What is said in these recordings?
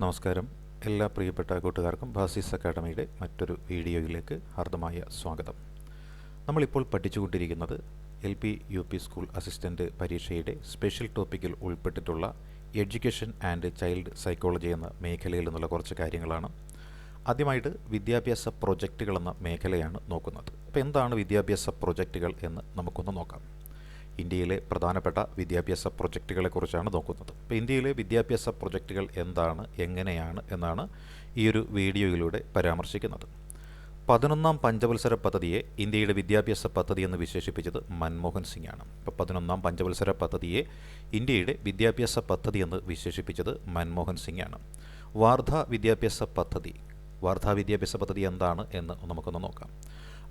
നമസ്കാരം. എല്ലാ പ്രിയപ്പെട്ട കൂട്ടുകാർക്കും ബാസിസ് അക്കാഡമിയുടെ മറ്റൊരു വീഡിയോയിലേക്ക് ഹാർദമായ സ്വാഗതം. നമ്മളിപ്പോൾ പഠിച്ചുകൊണ്ടിരിക്കുന്നത് L P U P school assistant പരീക്ഷയുടെ സ്പെഷ്യൽ ടോപ്പിക്കിൽ ഉൾപ്പെട്ടിട്ടുള്ള എഡ്യൂക്കേഷൻ ആൻഡ് ചൈൽഡ് സൈക്കോളജി എന്ന മേഖലയിൽ നിന്നുള്ള കുറച്ച് കാര്യങ്ങളാണ്. ആദ്യമായിട്ട് വിദ്യാഭ്യാസ പ്രൊജക്റ്റുകൾ എന്ന മേഖലയാണ് നോക്കുന്നത്. അപ്പോൾ എന്താണ് വിദ്യാഭ്യാസ പ്രൊജക്റ്റുകൾ എന്ന് നമുക്കൊന്ന് നോക്കാം. ഇന്ത്യയിലെ പ്രധാനപ്പെട്ട വിദ്യാഭ്യാസ പ്രൊജക്റ്റുകളെക്കുറിച്ചാണ് നോക്കുന്നത്. അപ്പോൾ ഇന്ത്യയിലെ വിദ്യാഭ്യാസ പ്രൊജക്റ്റുകൾ എന്താണ് എങ്ങനെയാണ് എന്നാണ് ഈ ഒരു വീഡിയോയിലൂടെ പരാമർശിക്കുന്നത്. പതിനൊന്നാം പഞ്ചവത്സര പദ്ധതിയെ ഇന്ത്യയുടെ വിദ്യാഭ്യാസ പദ്ധതി എന്ന് വിശേഷിപ്പിച്ചത് മൻമോഹൻ സിംഗ് ആണ് ഇപ്പോൾ പതിനൊന്നാം പഞ്ചവത്സര പദ്ധതിയെ ഇന്ത്യയുടെ വിദ്യാഭ്യാസ പദ്ധതി എന്ന് വിശേഷിപ്പിച്ചത് മൻമോഹൻ സിംഗ് ആണ് വാർധ വിദ്യാഭ്യാസ പദ്ധതി വാർധ വിദ്യാഭ്യാസ പദ്ധതി എന്താണ് എന്ന് നമുക്കൊന്ന് നോക്കാം.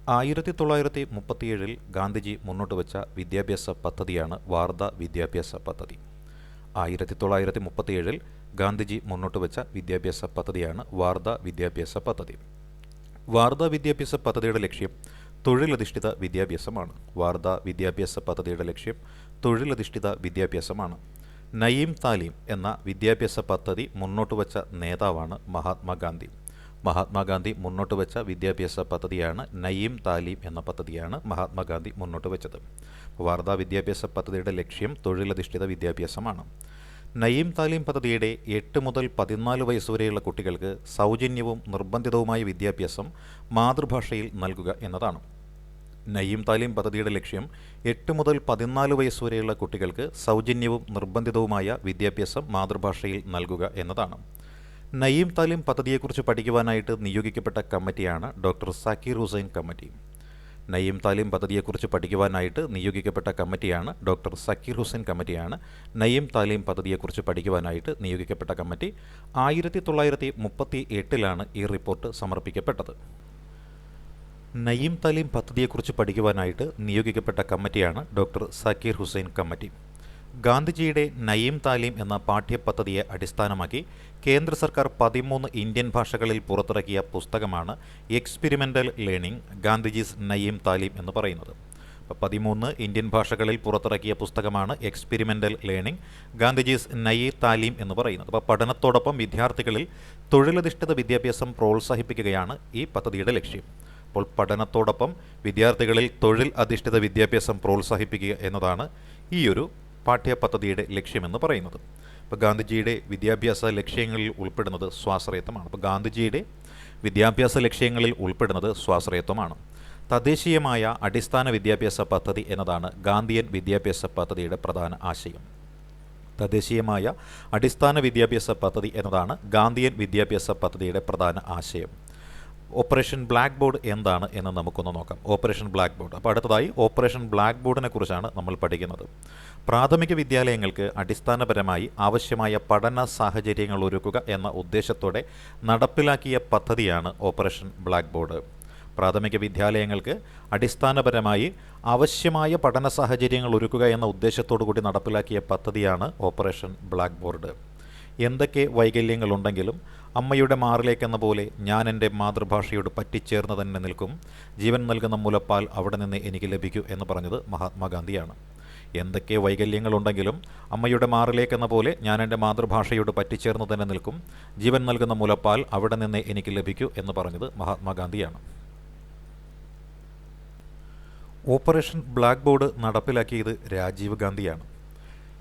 ആയിരത്തി തൊള്ളായിരത്തി മുപ്പത്തിയേഴിൽ ഗാന്ധിജി മുന്നോട്ട് വെച്ച വിദ്യാഭ്യാസ പദ്ധതിയാണ് വാർധ വിദ്യാഭ്യാസ പദ്ധതി. ആയിരത്തി തൊള്ളായിരത്തി മുപ്പത്തിയേഴിൽ ഗാന്ധിജി മുന്നോട്ട് വെച്ച വിദ്യാഭ്യാസ പദ്ധതിയാണ് വാർധ വിദ്യാഭ്യാസ പദ്ധതി. വാർധ വിദ്യാഭ്യാസ പദ്ധതിയുടെ ലക്ഷ്യം തൊഴിലധിഷ്ഠിത വിദ്യാഭ്യാസമാണ്. വാർധ വിദ്യാഭ്യാസ പദ്ധതിയുടെ ലക്ഷ്യം തൊഴിലധിഷ്ഠിത വിദ്യാഭ്യാസമാണ്. നയീം താലീം എന്ന വിദ്യാഭ്യാസ പദ്ധതി മുന്നോട്ട് വച്ച നേതാവാണ് മഹാത്മാഗാന്ധി. മഹാത്മാഗാന്ധി മുന്നോട്ട് വെച്ച വിദ്യാഭ്യാസ പദ്ധതിയാണ് നയീം താലീം എന്ന പദ്ധതിയാണ് മഹാത്മാഗാന്ധി മുന്നോട്ട് വെച്ചത്. വാർധ വിദ്യാഭ്യാസ പദ്ധതിയുടെ ലക്ഷ്യം തൊഴിലധിഷ്ഠിത വിദ്യാഭ്യാസമാണ്. നയീം താലീം പദ്ധതിയുടെ എട്ട് മുതൽ പതിനാല് വയസ്സുവരെയുള്ള കുട്ടികൾക്ക് സൗജന്യവും നിർബന്ധിതവുമായ വിദ്യാഭ്യാസം മാതൃഭാഷയിൽ നൽകുക എന്നതാണ്. നയീം താലീം പദ്ധതിയുടെ ലക്ഷ്യം എട്ട് മുതൽ പതിനാല് വയസ്സുവരെയുള്ള കുട്ടികൾക്ക് സൗജന്യവും നിർബന്ധിതവുമായ വിദ്യാഭ്യാസം മാതൃഭാഷയിൽ നൽകുക എന്നതാണ്. നയീം താലിം പദ്ധതിയെക്കുറിച്ച് പഠിക്കുവാനായിട്ട് നിയോഗിക്കപ്പെട്ട കമ്മിറ്റിയാണ് ഡോക്ടർ സക്കീർ ഹുസൈൻ കമ്മിറ്റി. നയീം താലിം പദ്ധതിയെക്കുറിച്ച് പഠിക്കുവാനായിട്ട് നിയോഗിക്കപ്പെട്ട കമ്മിറ്റിയാണ് ഡോക്ടർ സക്കീർ ഹുസൈൻ കമ്മിറ്റിയാണ് നയീം താലിം പദ്ധതിയെക്കുറിച്ച് പഠിക്കുവാനായിട്ട് നിയോഗിക്കപ്പെട്ട കമ്മിറ്റി. ആയിരത്തി തൊള്ളായിരത്തി മുപ്പത്തി എട്ടിലാണ് ഈ റിപ്പോർട്ട് സമർപ്പിക്കപ്പെട്ടത്. നയീം താലിം പദ്ധതിയെക്കുറിച്ച് പഠിക്കുവാനായിട്ട് നിയോഗിക്കപ്പെട്ട കമ്മിറ്റിയാണ് ഡോക്ടർ സക്കീർ ഹുസൈൻ കമ്മിറ്റി. ഗാന്ധിജിയുടെ നയീം താലീം എന്ന പാഠ്യപദ്ധതിയെ അടിസ്ഥാനമാക്കി കേന്ദ്ര സർക്കാർ പതിമൂന്ന് ഇന്ത്യൻ ഭാഷകളിൽ പുറത്തിറക്കിയ പുസ്തകമാണ് എക്സ്പെരിമെന്റൽ ലേണിംഗ് ഗാന്ധിജീസ് നയീം താലീം എന്ന് പറയുന്നത്. പതിമൂന്ന് ഇന്ത്യൻ ഭാഷകളിൽ പുറത്തിറക്കിയ പുസ്തകമാണ് എക്സ്പെരിമെന്റൽ ലേണിംഗ് ഗാന്ധിജീസ് നയി താലീം എന്ന് പറയുന്നത്. അപ്പോൾ പഠനത്തോടൊപ്പം വിദ്യാർത്ഥികളിൽ തൊഴിലധിഷ്ഠിത വിദ്യാഭ്യാസം പ്രോത്സാഹിപ്പിക്കുകയാണ് ഈ പദ്ധതിയുടെ ലക്ഷ്യം. അപ്പോൾ പഠനത്തോടൊപ്പം വിദ്യാർത്ഥികളിൽ തൊഴിൽ അധിഷ്ഠിത വിദ്യാഭ്യാസം പ്രോത്സാഹിപ്പിക്കുക എന്നതാണ് ഈ ഒരു പാഠ്യപദ്ധതിയുടെ ലക്ഷ്യമെന്ന് പറയുന്നത്. ഇപ്പോൾ ഗാന്ധിജിയുടെ വിദ്യാഭ്യാസ ലക്ഷ്യങ്ങളിൽ ഉൾപ്പെടുന്നത് സ്വാശ്രയത്വമാണ്. അപ്പോൾ ഗാന്ധിജിയുടെ വിദ്യാഭ്യാസ ലക്ഷ്യങ്ങളിൽ ഉൾപ്പെടുന്നത് സ്വാശ്രയത്വമാണ്. തദ്ദേശീയമായ അടിസ്ഥാന വിദ്യാഭ്യാസ പദ്ധതി എന്നതാണ് ഗാന്ധിയൻ വിദ്യാഭ്യാസ പദ്ധതിയുടെ പ്രധാന ആശയം. തദ്ദേശീയമായ അടിസ്ഥാന വിദ്യാഭ്യാസ പദ്ധതി എന്നതാണ് ഗാന്ധിയൻ വിദ്യാഭ്യാസ പദ്ധതിയുടെ പ്രധാന ആശയം. ഓപ്പറേഷൻ ബ്ലാക്ക് ബോർഡ് എന്താണ് എന്ന് നമുക്കൊന്ന് നോക്കാം. ഓപ്പറേഷൻ ബ്ലാക്ക് ബോർഡ് അപ്പോൾ അടുത്തതായി ഓപ്പറേഷൻ ബ്ലാക്ക് ബോർഡിനെ കുറിച്ചാണ് നമ്മൾ പഠിക്കുന്നത്. പ്രാഥമിക വിദ്യാലയങ്ങൾക്ക് അടിസ്ഥാനപരമായി ആവശ്യമായ പഠന സാഹചര്യങ്ങൾ ഒരുക്കുക എന്ന ഉദ്ദേശത്തോടെ നടപ്പിലാക്കിയ പദ്ധതിയാണ് ഓപ്പറേഷൻ ബ്ലാക്ക് ബോർഡ് പ്രാഥമിക വിദ്യാലയങ്ങൾക്ക് അടിസ്ഥാനപരമായി ആവശ്യമായ പഠന സാഹചര്യങ്ങൾ ഒരുക്കുക എന്ന ഉദ്ദേശത്തോടു കൂടി നടപ്പിലാക്കിയ പദ്ധതിയാണ് ഓപ്പറേഷൻ ബ്ലാക്ക് ബോർഡ് എന്തൊക്കെ വൈകല്യങ്ങളുണ്ടെങ്കിലും അമ്മയുടെ മാറിലേക്കെന്ന പോലെ ഞാൻ എന്റെ മാതൃഭാഷയോട് പറ്റിച്ചേർന്ന് തന്നെ നിൽക്കും. ജീവൻ നൽകുന്ന മുലപ്പാൽ അവിടെ നിന്ന് എനിക്ക് ലഭിക്കൂ എന്ന് പറഞ്ഞത് മഹാത്മാഗാന്ധിയാണ്. എന്തൊക്കെ വൈകല്യങ്ങളുണ്ടെങ്കിലും അമ്മയുടെ മാറിലേക്കെന്ന പോലെ ഞാൻ എന്റെ മാതൃഭാഷയോട് പറ്റിച്ചേർന്ന് തന്നെ നിൽക്കും. ജീവൻ നൽകുന്ന മുലപ്പാൽ അവിടെ നിന്ന് എനിക്ക് ലഭിക്കൂ എന്ന് പറഞ്ഞത് മഹാത്മാഗാന്ധിയാണ്. ഓപ്പറേഷൻ ബ്ലാക്ക് ബോർഡ് നടപ്പിലാക്കിയത് രാജീവ് ഗാന്ധിയാണ്.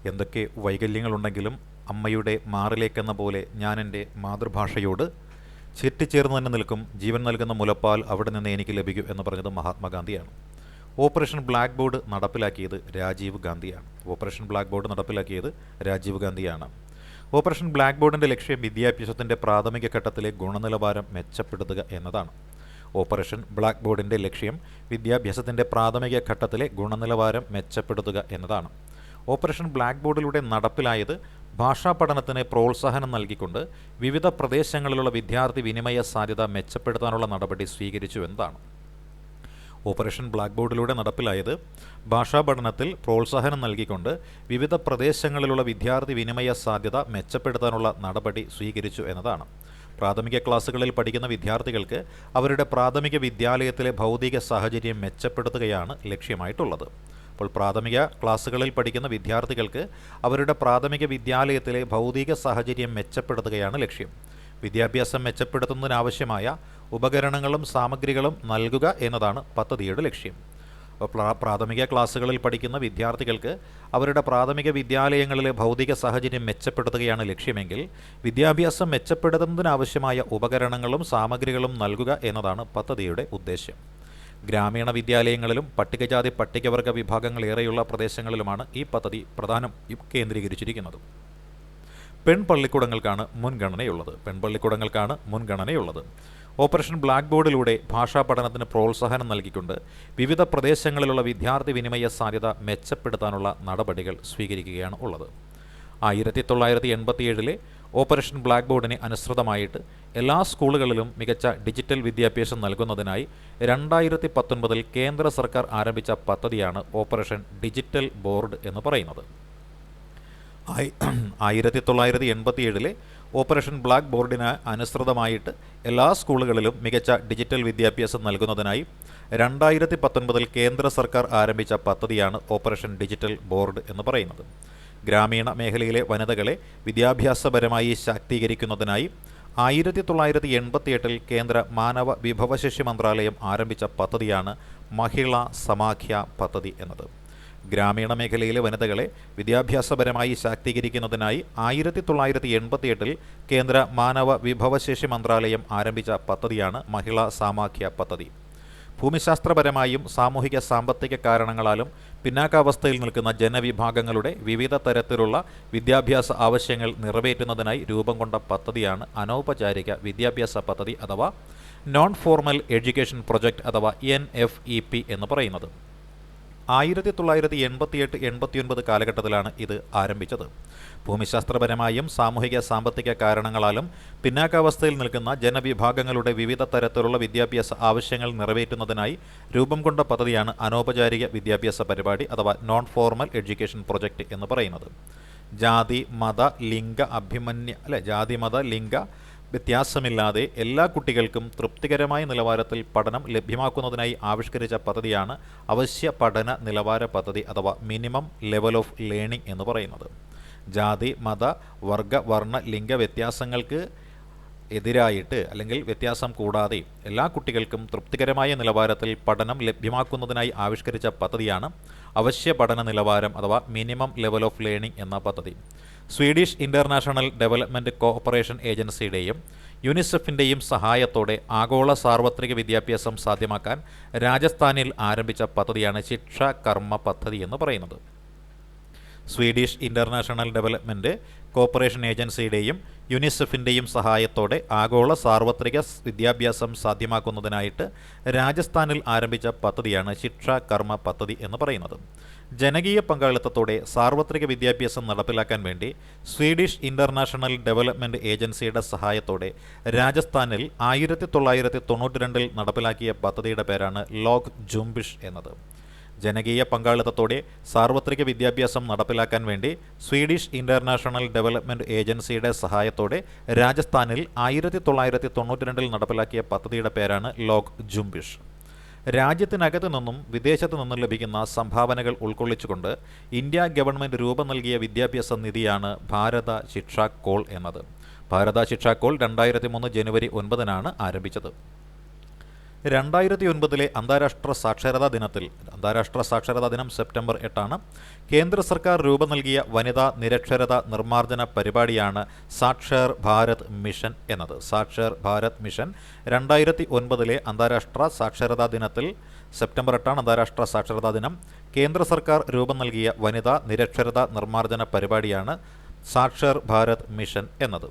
എന്തൊക്കെ വൈകല്യങ്ങളുണ്ടെങ്കിലും അമ്മയുടെ മാറിലേക്കെന്ന പോലെ ഞാൻ എന്റെ മാതൃഭാഷയോട് ചെറ്റിച്ചേർന്ന് തന്നെ നിൽക്കും. ജീവൻ നൽകുന്ന മുലപ്പാൽ അവിടെ നിന്ന് എനിക്ക് ലഭിക്കും എന്ന് പറഞ്ഞത് മഹാത്മാഗാന്ധിയാണ്. ഓപ്പറേഷൻ ബ്ലാക്ക് ബോർഡ് നടപ്പിലാക്കിയത് രാജീവ് ഗാന്ധിയാണ്. ഓപ്പറേഷൻ ബ്ലാക്ക് ബോർഡ് നടപ്പിലാക്കിയത് രാജീവ് ഗാന്ധിയാണ്. ഓപ്പറേഷൻ ബ്ലാക്ക് ബോർഡിന്റെ ലക്ഷ്യം വിദ്യാഭ്യാസത്തിന്റെ പ്രാഥമിക ഘട്ടത്തിലെ ഗുണനിലവാരം മെച്ചപ്പെടുത്തുക എന്നതാണ്. ഓപ്പറേഷൻ ബ്ലാക്ക് ബോർഡിന്റെ ലക്ഷ്യം വിദ്യാഭ്യാസത്തിന്റെ പ്രാഥമിക ഘട്ടത്തിലെ ഗുണനിലവാരം മെച്ചപ്പെടുത്തുക എന്നതാണ്. ഓപ്പറേഷൻ ബ്ലാക്ക് ബോർഡിലൂടെ നടപ്പിലായത് ഭാഷാ പഠനത്തിന് പ്രോത്സാഹനം നൽകിക്കൊണ്ട് വിവിധ പ്രദേശങ്ങളിലുള്ള വിദ്യാർത്ഥി വിനിമയ സാധ്യത മെച്ചപ്പെടുത്താനുള്ള നടപടി സ്വീകരിച്ചു എന്നതാണ്. ഓപ്പറേഷൻ ബ്ലാക്ക് ബോർഡിലൂടെ നടപ്പിലായത്. ഭാഷാ പഠനത്തിൽ പ്രോത്സാഹനം നൽകിക്കൊണ്ട് വിവിധ പ്രദേശങ്ങളിലുള്ള വിദ്യാർത്ഥി വിനിമയ സാധ്യത മെച്ചപ്പെടുത്താനുള്ള നടപടി സ്വീകരിച്ചു എന്നതാണ്. പ്രാഥമിക ക്ലാസ്സുകളിൽ പഠിക്കുന്ന വിദ്യാർത്ഥികൾക്ക് അവരുടെ പ്രാഥമിക വിദ്യാലയത്തിലെ ഭൗതിക സാഹചര്യം മെച്ചപ്പെടുത്തുകയാണ് ലക്ഷ്യമായിട്ടുള്ളത്. അപ്പോൾ പ്രാഥമിക ക്ലാസ്സുകളിൽ പഠിക്കുന്ന വിദ്യാർത്ഥികൾക്ക് അവരുടെ പ്രാഥമിക വിദ്യാലയത്തിലെ ഭൗതിക സാഹചര്യം മെച്ചപ്പെടുത്തുകയാണ് ലക്ഷ്യം. വിദ്യാഭ്യാസം മെച്ചപ്പെടുത്തുന്നതിനാവശ്യമായ ഉപകരണങ്ങളും സാമഗ്രികളും നൽകുക എന്നതാണ് പദ്ധതിയുടെ ലക്ഷ്യം. പ്രാഥമിക ക്ലാസ്സുകളിൽ പഠിക്കുന്ന വിദ്യാർത്ഥികൾക്ക് അവരുടെ പ്രാഥമിക വിദ്യാലയങ്ങളിലെ ഭൗതിക സാഹചര്യം മെച്ചപ്പെടുത്തുകയാണ് ലക്ഷ്യമെങ്കിൽ വിദ്യാഭ്യാസം മെച്ചപ്പെടുത്തുന്നതിനാവശ്യമായ ഉപകരണങ്ങളും സാമഗ്രികളും നൽകുക എന്നതാണ് പദ്ധതിയുടെ ഉദ്ദേശ്യം. ഗ്രാമീണ വിദ്യാലയങ്ങളിലും പട്ടികജാതി പട്ടികവർഗ വിഭാഗങ്ങൾ ഏറെയുള്ള പ്രദേശങ്ങളിലുമാണ് ഈ പദ്ധതി പ്രധാനം കേന്ദ്രീകരിച്ചിരിക്കുന്നത്. പെൺപള്ളിക്കൂടങ്ങൾക്കാണ് മുൻഗണനയുള്ളത്. പെൺപള്ളിക്കൂടങ്ങൾക്കാണ് മുൻഗണനയുള്ളത്. ഓപ്പറേഷൻ ബ്ലാക്ക് ബോർഡിലൂടെ ഭാഷാ പഠനത്തിന് പ്രോത്സാഹനം നൽകിക്കൊണ്ട് വിവിധ പ്രദേശങ്ങളിലുള്ള വിദ്യാർത്ഥി വിനിമയ സാധ്യത മെച്ചപ്പെടുത്താനുള്ള നടപടികൾ സ്വീകരിക്കുകയാണ് ഉള്ളത്. ആയിരത്തി തൊള്ളായിരത്തി എൺപത്തിയേഴിലെ ഓപ്പറേഷൻ ബ്ലാക്ക് ബോർഡിന് അനുസൃതമായിട്ട് എല്ലാ സ്കൂളുകളിലും മികച്ച ഡിജിറ്റൽ വിദ്യാഭ്യാസം നൽകുന്നതിനായി രണ്ടായിരത്തി പത്തൊൻപതിൽ കേന്ദ്ര സർക്കാർ ആരംഭിച്ച പദ്ധതിയാണ് ഓപ്പറേഷൻ ഡിജിറ്റൽ ബോർഡ് എന്ന് പറയുന്നത്. ആയി- ആയിരത്തി തൊള്ളായിരത്തി എൺപത്തിയേഴിലെ ഓപ്പറേഷൻ ബ്ലാക്ക് ബോർഡിന് അനുസൃതമായിട്ട് എല്ലാ സ്കൂളുകളിലും മികച്ച ഡിജിറ്റൽ വിദ്യാഭ്യാസം നൽകുന്നതിനായി രണ്ടായിരത്തി പത്തൊൻപതിൽ കേന്ദ്ര സർക്കാർ ആരംഭിച്ച പദ്ധതിയാണ് ഓപ്പറേഷൻ ഡിജിറ്റൽ ബോർഡ് എന്ന് പറയുന്നത്. ഗ്രാമീണ മേഖലയിലെ വനിതകളെ വിദ്യാഭ്യാസപരമായി ശാക്തീകരിക്കുന്നതിനായി ആയിരത്തി തൊള്ളായിരത്തി എൺപത്തിയെട്ടിൽ കേന്ദ്ര മാനവ വിഭവശേഷി മന്ത്രാലയം ആരംഭിച്ച പദ്ധതിയാണ് മഹിള സമാഖ്യ പദ്ധതി എന്നത്. ഗ്രാമീണ മേഖലയിലെ വനിതകളെ വിദ്യാഭ്യാസപരമായി ശാക്തീകരിക്കുന്നതിനായി ആയിരത്തി തൊള്ളായിരത്തി എൺപത്തിയെട്ടിൽ കേന്ദ്ര മാനവ വിഭവശേഷി മന്ത്രാലയം ആരംഭിച്ച പദ്ധതിയാണ് മഹിളാ സാമാഖ്യ പദ്ധതി. ഭൂമിശാസ്ത്രപരമായും സാമൂഹിക സാമ്പത്തിക കാരണങ്ങളാലും പിന്നാക്കാവസ്ഥയിൽ നിൽക്കുന്ന ജനവിഭാഗങ്ങളുടെ വിവിധ തരത്തിലുള്ള വിദ്യാഭ്യാസ ആവശ്യങ്ങൾ നിറവേറ്റുന്നതിനായി രൂപം കൊണ്ട പദ്ധതിയാണ് അനൗപചാരിക വിദ്യാഭ്യാസ പദ്ധതി അഥവാ നോൺ ഫോർമൽ എഡ്യൂക്കേഷൻ പ്രൊജക്ട് അഥവാ എൻ എഫ് ഇ പി എന്ന് പറയുന്നത്. ആയിരത്തി തൊള്ളായിരത്തി എൺപത്തിയെട്ട് എൺപത്തിയൊൻപത് കാലഘട്ടത്തിലാണ് ഇത് ആരംഭിച്ചത്. ഭൂമിശാസ്ത്രപരമായും സാമൂഹിക സാമ്പത്തിക കാരണങ്ങളാലും പിന്നാക്കാവസ്ഥയിൽ നിൽക്കുന്ന ജനവിഭാഗങ്ങളുടെ വിവിധ തരത്തിലുള്ള വിദ്യാഭ്യാസ ആവശ്യങ്ങൾ നിറവേറ്റുന്നതിനായി രൂപം കൊണ്ട പദ്ധതിയാണ് അനൗപചാരിക വിദ്യാഭ്യാസ പരിപാടി അഥവാ നോൺ ഫോർമൽ എഡ്യൂക്കേഷൻ പ്രൊജക്റ്റ് എന്ന് പറയുന്നത്. ജാതി മത ലിംഗ അഭിമന്യ അല്ലെ ജാതി മത ലിംഗ വ്യത്യാസമില്ലാതെ എല്ലാ കുട്ടികൾക്കും തൃപ്തികരമായ നിലവാരത്തിൽ പഠനം ലഭ്യമാക്കുന്നതിനായി ആവിഷ്കരിച്ച പദ്ധതിയാണ് അവശ്യ പഠന നിലവാര പദ്ധതി അഥവാ മിനിമം ലെവൽ ഓഫ് ലേണിംഗ് എന്ന് പറയുന്നത്. ജാതി മത വർഗ വർണ ലിംഗ വ്യത്യാസങ്ങൾക്ക് എതിരായിട്ട് അല്ലെങ്കിൽ വ്യത്യാസം കൂടാതെ എല്ലാ കുട്ടികൾക്കും തൃപ്തികരമായ നിലവാരത്തിൽ പഠനം ലഭ്യമാക്കുന്നതിനായി ആവിഷ്കരിച്ച പദ്ധതിയാണ് അവശ്യ പഠന നിലവാരം അഥവാ മിനിമം ലെവൽ ഓഫ് ലേണിംഗ് എന്ന പദ്ധതി. സ്വീഡിഷ് ഇന്റർനാഷണൽ ഡെവലപ്മെന്റ് കോഓപ്പറേഷൻ ഏജൻസിയുടെയും യുനിസെഫിന്റെയും സഹായത്തോടെ ആഗോള സാർവത്രിക വിദ്യാഭ്യാസം സാധ്യമാക്കാൻ രാജസ്ഥാനിൽ ആരംഭിച്ച പദ്ധതിയാണ് ശിക്ഷ കർമ്മ പദ്ധതി എന്ന് പറയുന്നത്. സ്വീഡിഷ് ഇന്റർനാഷണൽ ഡെവലപ്മെന്റ് കോർപ്പറേഷൻ ഏജൻസിയുടെയും യുനിസെഫിന്റെയും സഹായത്തോടെ ആഗോള സാർവത്രിക വിദ്യാഭ്യാസം സാധ്യമാക്കുന്നതിനായിട്ട് രാജസ്ഥാനിൽ ആരംഭിച്ച പദ്ധതിയാണ് ശിക്ഷ കർമ്മ പദ്ധതി എന്ന് പറയുന്നത്. ജനകീയ പങ്കാളിത്തത്തോടെ സാർവത്രിക വിദ്യാഭ്യാസം നടപ്പിലാക്കാൻ വേണ്ടി സ്വീഡിഷ് ഇന്റർനാഷണൽ ഡെവലപ്മെന്റ് ഏജൻസിയുടെ സഹായത്തോടെ രാജസ്ഥാനിൽ ആയിരത്തി തൊള്ളായിരത്തി തൊണ്ണൂറ്റി രണ്ടിൽ നടപ്പിലാക്കിയ പദ്ധതിയുടെ പേരാണ് ലോക് ജുംബിഷ് എന്നത്. ജനകീയ പങ്കാളിത്തത്തോടെ സാർവത്രിക വിദ്യാഭ്യാസം നടപ്പിലാക്കാൻ വേണ്ടി സ്വീഡിഷ് ഇന്റർനാഷണൽ ഡെവലപ്മെന്റ് ഏജൻസിയുടെ സഹായത്തോടെ രാജസ്ഥാനിൽ ആയിരത്തി തൊള്ളായിരത്തി തൊണ്ണൂറ്റി രണ്ടിൽ നടപ്പിലാക്കിയ പദ്ധതിയുടെ പേരാണ് ലോക് ജുംബിഷ്. രാജ്യത്തിനകത്ത് നിന്നും വിദേശത്തു നിന്നും ലഭിക്കുന്ന സംഭാവനകൾ ഉൾക്കൊള്ളിച്ചുകൊണ്ട് ഇന്ത്യ ഗവൺമെന്റ് രൂപം നൽകിയ വിദ്യാഭ്യാസ നിധിയാണ് ഭാരത ശിക്ഷാ കോൾ എന്നത്. ഭാരത ശിക്ഷാ കോൾ രണ്ടായിരത്തി മൂന്ന് ജനുവരി ഒൻപതിനാണ് ആരംഭിച്ചത്. രണ്ടായിരത്തി ഒൻപതിലെ അന്താരാഷ്ട്ര സാക്ഷരതാ ദിനത്തിൽ അന്താരാഷ്ട്ര സാക്ഷരതാ ദിനം സെപ്റ്റംബർ എട്ടാണ് കേന്ദ്ര സർക്കാർ രൂപം നൽകിയ വനിതാ നിരക്ഷരത നിർമ്മാർജന പരിപാടിയാണ് സാക്ഷർ ഭാരത് മിഷൻ എന്നത്. സാക്ഷർ ഭാരത് മിഷൻ രണ്ടായിരത്തി ഒൻപതിലെ അന്താരാഷ്ട്ര സാക്ഷരതാ ദിനത്തിൽ സെപ്റ്റംബർ എട്ടാണ് അന്താരാഷ്ട്ര സാക്ഷരതാ ദിനം കേന്ദ്ര സർക്കാർ രൂപം നൽകിയ വനിതാ നിരക്ഷരത നിർമ്മാർജന പരിപാടിയാണ് സാക്ഷർ ഭാരത് മിഷൻ എന്നത്.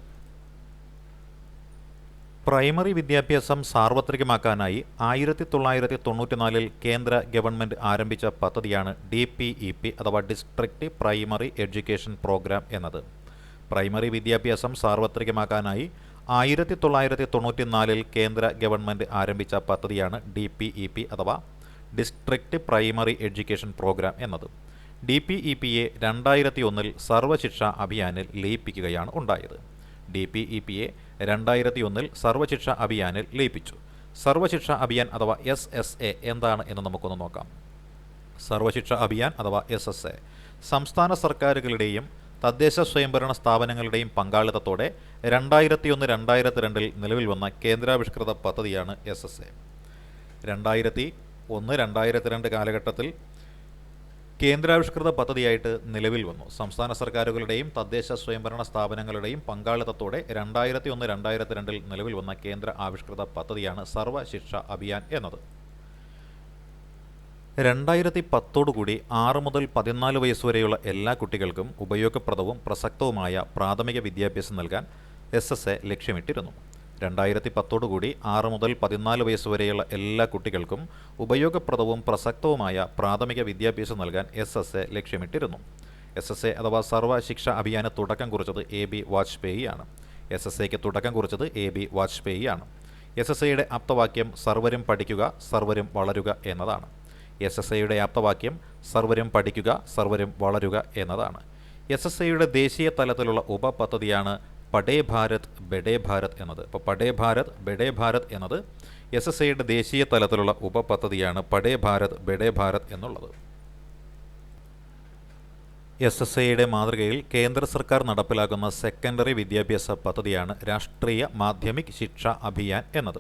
പ്രൈമറി വിദ്യാഭ്യാസം സാർവത്രികമാക്കാനായി ആയിരത്തി തൊള്ളായിരത്തി തൊണ്ണൂറ്റിനാലിൽ കേന്ദ്ര ഗവൺമെന്റ് ആരംഭിച്ച പദ്ധതിയാണ് ഡി പി ഇ പി അഥവാ ഡിസ്ട്രിക്റ്റ് പ്രൈമറി എഡ്യൂക്കേഷൻ പ്രോഗ്രാം എന്നത്. പ്രൈമറി വിദ്യാഭ്യാസം സാർവത്രികമാക്കാനായി ആയിരത്തി തൊള്ളായിരത്തി തൊണ്ണൂറ്റിനാലിൽ കേന്ദ്ര ഗവൺമെന്റ് ആരംഭിച്ച പദ്ധതിയാണ് ഡി പി ഇ പി അഥവാ ഡിസ്ട്രിക്റ്റ് പ്രൈമറി എഡ്യൂക്കേഷൻ പ്രോഗ്രാം എന്നത്. ഡി പി ഇ പിയെ രണ്ടായിരത്തി ഒന്നിൽ സർവശിക്ഷ അഭിയാനിൽ ലയിപ്പിക്കുകയാണ് ഉണ്ടായത്. ഡി പി ഇ പിയെ രണ്ടായിരത്തി ഒന്നിൽ സർവശിക്ഷ അഭിയാനിൽ ലയിപ്പിച്ചു. സർവശിക്ഷ അഭിയാൻ അഥവാ എസ് എസ് എ എന്താണ് എന്ന് നമുക്കൊന്ന് നോക്കാം. സർവശിക്ഷ അഭിയാൻ അഥവാ എസ് എസ് എ സംസ്ഥാന സർക്കാരുകളുടെയും തദ്ദേശ സ്വയംഭരണ സ്ഥാപനങ്ങളുടെയും പങ്കാളിത്തത്തോടെ രണ്ടായിരത്തി ഒന്ന് രണ്ടായിരത്തി രണ്ടിൽ നിലവിൽ വന്ന കേന്ദ്രാവിഷ്കൃത പദ്ധതിയാണ് എസ് എസ് എ. രണ്ടായിരത്തി ഒന്ന് രണ്ടായിരത്തി രണ്ട് കാലഘട്ടത്തിൽ കേന്ദ്രാവിഷ്കൃത പദ്ധതിയായിട്ട് നിലവിൽ വന്നു. സംസ്ഥാന സർക്കാരുകളുടെയും തദ്ദേശ സ്വയംഭരണ സ്ഥാപനങ്ങളുടെയും പങ്കാളിത്തത്തോടെ രണ്ടായിരത്തി ഒന്ന് രണ്ടായിരത്തി രണ്ടിൽ നിലവിൽ വന്ന കേന്ദ്ര ആവിഷ്കൃത പദ്ധതിയാണ് സർവ ശിക്ഷ അഭിയാൻ എന്നത്. രണ്ടായിരത്തി പത്തോടുകൂടി ആറ് മുതൽ പതിനാല് വയസ്സ് വരെയുള്ള എല്ലാ കുട്ടികൾക്കും ഉപയോഗപ്രദവും പ്രസക്തവുമായ പ്രാഥമിക വിദ്യാഭ്യാസം നൽകാൻ എസ് എസ് എ ലക്ഷ്യമിട്ടിരുന്നു. രണ്ടായിരത്തി പത്തോടുകൂടി ആറ് മുതൽ പതിനാല് വയസ്സ് വരെയുള്ള എല്ലാ കുട്ടികൾക്കും ഉപയോഗപ്രദവും പ്രസക്തവുമായ പ്രാഥമിക വിദ്യാഭ്യാസം നൽകാൻ എസ് എസ് എ ലക്ഷ്യമിട്ടിരുന്നു. എസ് എസ് എ അഥവാ സർവ ശിക്ഷ അഭിയാന് തുടക്കം കുറിച്ചത് എ ബി വാജ്പേയി ആണ് എസ് എസ് എക്ക് തുടക്കം കുറിച്ചത് എ ബി വാജ്പേയി ആണ് എസ് എസ് എയുടെ ആപ്തവാക്യം സർവരും പഠിക്കുക സർവരും വളരുക എന്നതാണ്. എസ് എസ് എയുടെ ആപ്തവാക്യം സർവരും പഠിക്കുക സർവരും വളരുക എന്നതാണ്. എസ് എസ് എയുടെ ദേശീയ തലത്തിലുള്ള ഉപപദ്ധതിയാണ് പഠേ ഭാരത് ബെഡേ ഭാരത് എന്നത്. അപ്പോൾ പടേ ഭാരത് ബെഡേ ഭാരത് എന്നത് എസ് എസ് ഐയുടെ ദേശീയ തലത്തിലുള്ള ഉപപദ്ധതിയാണ് പടേ ഭാരത് ബെഡേ ഭാരത് എന്നുള്ളത്. എസ് എസ് ഐയുടെ മാതൃകയിൽ കേന്ദ്ര സർക്കാർ നടപ്പിലാക്കുന്ന സെക്കൻഡറി വിദ്യാഭ്യാസ പദ്ധതിയാണ് രാഷ്ട്രീയ മാധ്യമിക് ശിക്ഷ അഭിയാൻ എന്നത്.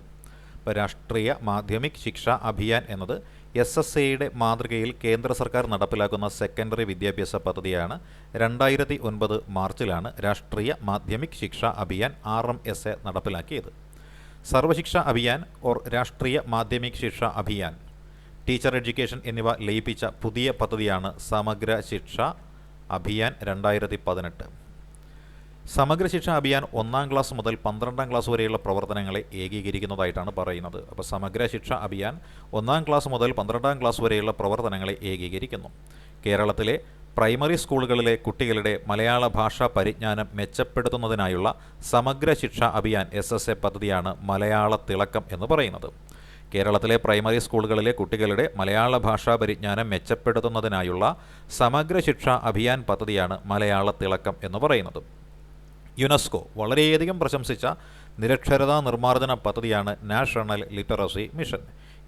അപ്പോൾ രാഷ്ട്രീയ മാധ്യമിക് ശിക്ഷ അഭിയാൻ എന്നത് എസ് എസ് എയുടെ മാതൃകയിൽ കേന്ദ്ര സർക്കാർ നടപ്പിലാക്കുന്ന സെക്കൻഡറി വിദ്യാഭ്യാസ പദ്ധതിയാണ് രണ്ടായിരത്തി ഒൻപത് മാർച്ചിലാണ് Rashtriya Madhyamik Shiksha Abhiyan R M S A നടപ്പിലാക്കിയത്. സർവശിക്ഷ അഭിയാൻ ഓർ രാഷ്ട്രീയ മാധ്യമിക് ശിക്ഷ അഭിയാൻ ടീച്ചർ എഡ്യൂക്കേഷൻ എന്നിവ ലയിപ്പിച്ച പുതിയ പദ്ധതിയാണ് സമഗ്ര ശിക്ഷ അഭിയാൻ രണ്ടായിരത്തി പതിനെട്ട് സമഗ്ര ശിക്ഷാ അഭിയാൻ ഒന്നാം ക്ലാസ് മുതൽ പന്ത്രണ്ടാം ക്ലാസ് വരെയുള്ള പ്രവർത്തനങ്ങളെ ഏകീകരിക്കുന്നതായിട്ടാണ് പറയുന്നത്. അപ്പോൾ സമഗ്ര ശിക്ഷാ അഭിയാൻ ഒന്നാം ക്ലാസ് മുതൽ പന്ത്രണ്ടാം ക്ലാസ് വരെയുള്ള പ്രവർത്തനങ്ങളെ ഏകീകരിക്കുന്നു. കേരളത്തിലെ പ്രൈമറി സ്കൂളുകളിലെ കുട്ടികളുടെ മലയാള ഭാഷാ പരിജ്ഞാനം മെച്ചപ്പെടുത്തുന്നതിനായുള്ള സമഗ്ര ശിക്ഷാ അഭിയാൻ എസ് എസ് എ പദ്ധതിയാണ് മലയാള തിളക്കം എന്ന് പറയുന്നത്. കേരളത്തിലെ പ്രൈമറി സ്കൂളുകളിലെ കുട്ടികളുടെ മലയാള ഭാഷാ പരിജ്ഞാനം മെച്ചപ്പെടുത്തുന്നതിനായുള്ള സമഗ്ര ശിക്ഷാ അഭിയാൻ പദ്ധതിയാണ് മലയാള തിളക്കം എന്ന് പറയുന്നത്. യുനെസ്കോ വളരെയധികം പ്രശംസിച്ച നിരക്ഷരതാ നിർമ്മാർജന പദ്ധതിയാണ് നാഷണൽ ലിറ്ററസി മിഷൻ.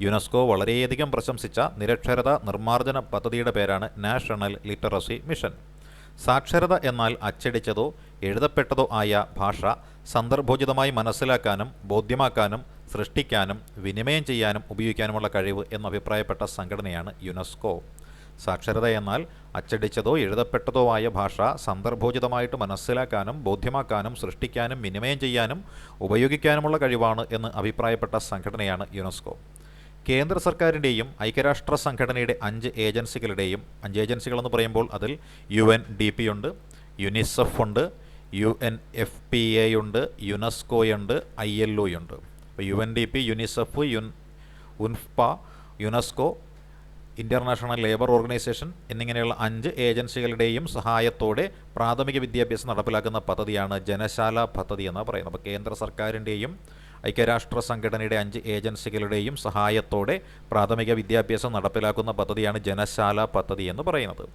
യുനെസ്കോ വളരെയധികം പ്രശംസിച്ച നിരക്ഷരതാ നിർമ്മാർജന പദ്ധതിയുടെ പേരാണ് നാഷണൽ ലിറ്ററസി മിഷൻ. സാക്ഷരത എന്നാൽ അച്ചടിച്ചതോ എഴുതപ്പെട്ടതോ ആയ ഭാഷ സന്ദർഭോചിതമായി മനസ്സിലാക്കാനും ബോധ്യമാക്കാനും സൃഷ്ടിക്കാനും വിനിമയം ചെയ്യാനും ഉപയോഗിക്കാനുമുള്ള കഴിവ് എന്നഭിപ്രായപ്പെട്ട സംഘടനയാണ് യുനെസ്കോ. സാക്ഷരത എന്നാൽ അച്ചടിച്ചതോ എഴുതപ്പെട്ടതോ ആയ ഭാഷ സന്ദർഭോചിതമായിട്ട് മനസ്സിലാക്കാനും ബോധ്യമാക്കാനും സൃഷ്ടിക്കാനും വിനിമയം ചെയ്യാനും ഉപയോഗിക്കാനുമുള്ള കഴിവാണ് എന്ന് അഭിപ്രായപ്പെട്ട സംഘടനയാണ് യുനെസ്കോ. കേന്ദ്ര സർക്കാരിന്റെയും ഐക്യരാഷ്ട്ര സംഘടനയുടെ അഞ്ച് ഏജൻസികളുടെയും അഞ്ച് ഏജൻസികളെന്ന് പറയുമ്പോൾ അതിൽ യു എൻ ഡി പി ഉണ്ട് യുനിസെഫ് ഉണ്ട് U N F P A ഉണ്ട് യുനെസ്കോയുണ്ട് ഐ എൽ ഒ ഉണ്ട് അപ്പോൾ U N D P UNICEF UN UNFPA UNESCO international labour organisation എന്നിങ്ങനെയുള്ള അഞ്ച് ഏജൻസികളുടെയും സഹായത്തോടെ പ്രാഥമിക വിദ്യാഭ്യാസം നടപ്പിലാക്കുന്ന പദ്ധതിയാണ് ജനശാല പദ്ധതി എന്ന് പറയുന്നത്. അപ്പോൾ കേന്ദ്ര സർക്കാരിന്റെയും ഐക്യരാഷ്ട്ര സംഘടനയുടെ അഞ്ച് ഏജൻസികളുടെയും സഹായത്തോടെ പ്രാഥമിക വിദ്യാഭ്യാസം നടപ്പിലാക്കുന്ന പദ്ധതിയാണ് ജനശാല പദ്ധതി എന്ന് പറയുന്നത്.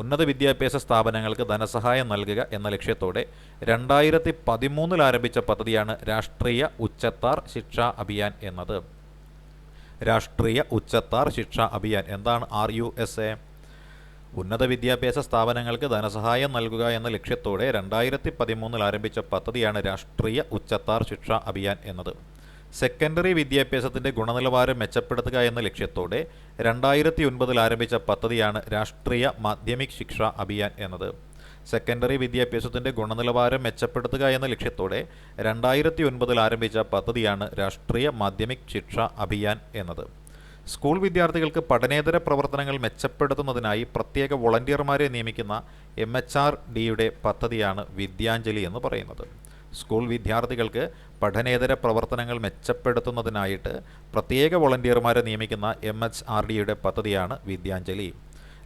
ഉന്നത വിദ്യാഭ്യാസ സ്ഥാപനങ്ങൾക്ക് ധനസഹായം നൽകുക എന്ന ലക്ഷ്യത്തോടെ രണ്ടായിരത്തി പതിമൂന്നിൽ ആരംഭിച്ച പദ്ധതിയാണ് രാഷ്ട്രീയ ഉച്ചത്താർ ശിക്ഷാ അഭിയാൻ എന്നത്. രാഷ്ട്രീയ ഉച്ചത്താർ ശിക്ഷ അഭിയാൻ. എന്താണ് ആർ യു എസ് എ? ഉന്നത വിദ്യാഭ്യാസ സ്ഥാപനങ്ങൾക്ക് ധനസഹായം നൽകുക എന്ന ലക്ഷ്യത്തോടെ രണ്ടായിരത്തി പതിമൂന്നിൽ ആരംഭിച്ച പദ്ധതിയാണ് രാഷ്ട്രീയ ഉച്ചത്താർ ശിക്ഷ അഭിയാൻ എന്നത്. സെക്കൻഡറി വിദ്യാഭ്യാസത്തിന്റെ ഗുണനിലവാരം മെച്ചപ്പെടുത്തുക എന്ന ലക്ഷ്യത്തോടെ രണ്ടായിരത്തി ഒൻപതിൽ ആരംഭിച്ച പദ്ധതിയാണ് രാഷ്ട്രീയ മാധ്യമിക് ശിക്ഷ അഭിയാൻ എന്നത്. സെക്കൻഡറി വിദ്യാഭ്യാസത്തിന്റെ ഗുണനിലവാരം മെച്ചപ്പെടുത്തുക എന്ന ലക്ഷ്യത്തോടെ രണ്ടായിരത്തി ഒൻപതിൽ ആരംഭിച്ച പദ്ധതിയാണ് രാഷ്ട്രീയ മാധ്യമിക് ശിക്ഷ അഭിയാൻ എന്നത്. സ്കൂൾ വിദ്യാർത്ഥികൾക്ക് പഠനേതര പ്രവർത്തനങ്ങൾ മെച്ചപ്പെടുത്തുന്നതിനായി പ്രത്യേക വോളണ്ടിയർമാരെ നിയമിക്കുന്ന എം എച്ച് ആർ ഡിയുടെ പദ്ധതിയാണ് വിദ്യാഞ്ജലി എന്ന് പറയുന്നത്. സ്കൂൾ വിദ്യാർത്ഥികൾക്ക് പഠനേതര പ്രവർത്തനങ്ങൾ മെച്ചപ്പെടുത്തുന്നതിനായിട്ട് പ്രത്യേക വോളണ്ടിയർമാരെ നിയമിക്കുന്ന എം എച്ച് ആർ ഡിയുടെ പദ്ധതിയാണ് വിദ്യാഞ്ജലി.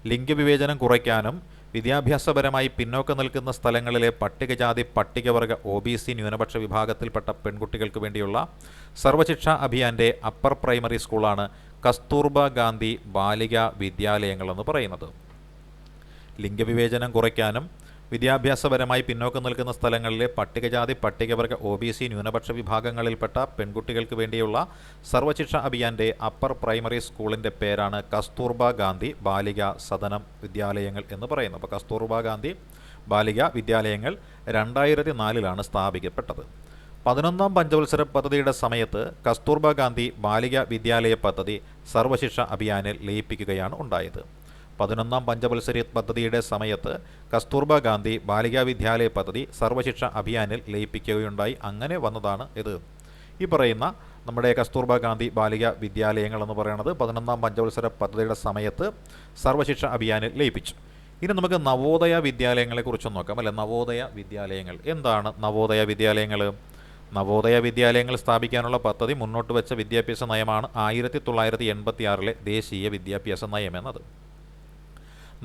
ലിംഗവിവേചനം കുറയ്ക്കാനും വിദ്യാഭ്യാസപരമായി പിന്നോക്കം നിൽക്കുന്ന സ്ഥലങ്ങളിലെ പട്ടികജാതി പട്ടികവർഗ ഒ ബി സി ന്യൂനപക്ഷ വിഭാഗത്തിൽപ്പെട്ട പെൺകുട്ടികൾക്ക് വേണ്ടിയുള്ള സർവശിക്ഷാ അഭിയാന്റെ അപ്പർ പ്രൈമറി സ്കൂളാണ് കസ്തൂർബ ഗാന്ധി ബാലിക വിദ്യാലയങ്ങളെന്ന് പറയുന്നത്. ലിംഗവിവേചനം കുറയ്ക്കാനും വിദ്യാഭ്യാസപരമായി പിന്നോക്കം നിൽക്കുന്ന സ്ഥലങ്ങളിലെ പട്ടികജാതി പട്ടികവർഗ ഒ ബി സി ന്യൂനപക്ഷ വിഭാഗങ്ങളിൽപ്പെട്ട പെൺകുട്ടികൾക്ക് വേണ്ടിയുള്ള സർവശിക്ഷ അഭിയാന്റെ അപ്പർ പ്രൈമറി സ്കൂളിന്റെ പേരാണ് കസ്തൂർബ ഗാന്ധി ബാലിക സദനം വിദ്യാലയങ്ങൾ എന്ന് പറയുന്നത്. അപ്പോൾ കസ്തൂർബ ഗാന്ധി ബാലിക വിദ്യാലയങ്ങൾ രണ്ടായിരത്തി നാലിലാണ് സ്ഥാപിക്കപ്പെട്ടത്. പതിനൊന്നാം പഞ്ചവത്സര പദ്ധതിയുടെ സമയത്ത് കസ്തൂർബ ഗാന്ധി ബാലിക വിദ്യാലയ പദ്ധതി സർവശിക്ഷ അഭിയാനിൽ ലയിപ്പിക്കുകയാണ് ഉണ്ടായത്. പതിനൊന്നാം പഞ്ചവത്സര പദ്ധതിയുടെ സമയത്ത് കസ്തൂർബ ഗാന്ധി ബാലികാ വിദ്യാലയ പദ്ധതി സർവശിക്ഷ അഭിയാനിൽ ലയിപ്പിക്കുകയുണ്ടായി. അങ്ങനെ വന്നതാണ് ഇത്. ഈ പറയുന്ന നമ്മുടെ കസ്തൂർബ ഗാന്ധി ബാലിക വിദ്യാലയങ്ങൾ എന്ന് പറയുന്നത് പതിനൊന്നാം പഞ്ചവത്സര പദ്ധതിയുടെ സമയത്ത് സർവശിക്ഷ അഭിയാനിൽ ലയിപ്പിച്ചു. ഇനി നമുക്ക് നവോദയ വിദ്യാലയങ്ങളെ വിദ്യാലയങ്ങളെക്കുറിച്ച് നോക്കാം അല്ലെ? നവോദയ വിദ്യാലയങ്ങൾ. എന്താണ് നവോദയ വിദ്യാലയങ്ങൾ? നവോദയ വിദ്യാലയങ്ങൾ സ്ഥാപിക്കാനുള്ള പദ്ധതി മുന്നോട്ട് വെച്ച വിദ്യാഭ്യാസ നയമാണ് ആയിരത്തി തൊള്ളായിരത്തി എൺപത്തി ദേശീയ വിദ്യാഭ്യാസ നയം എന്നത്.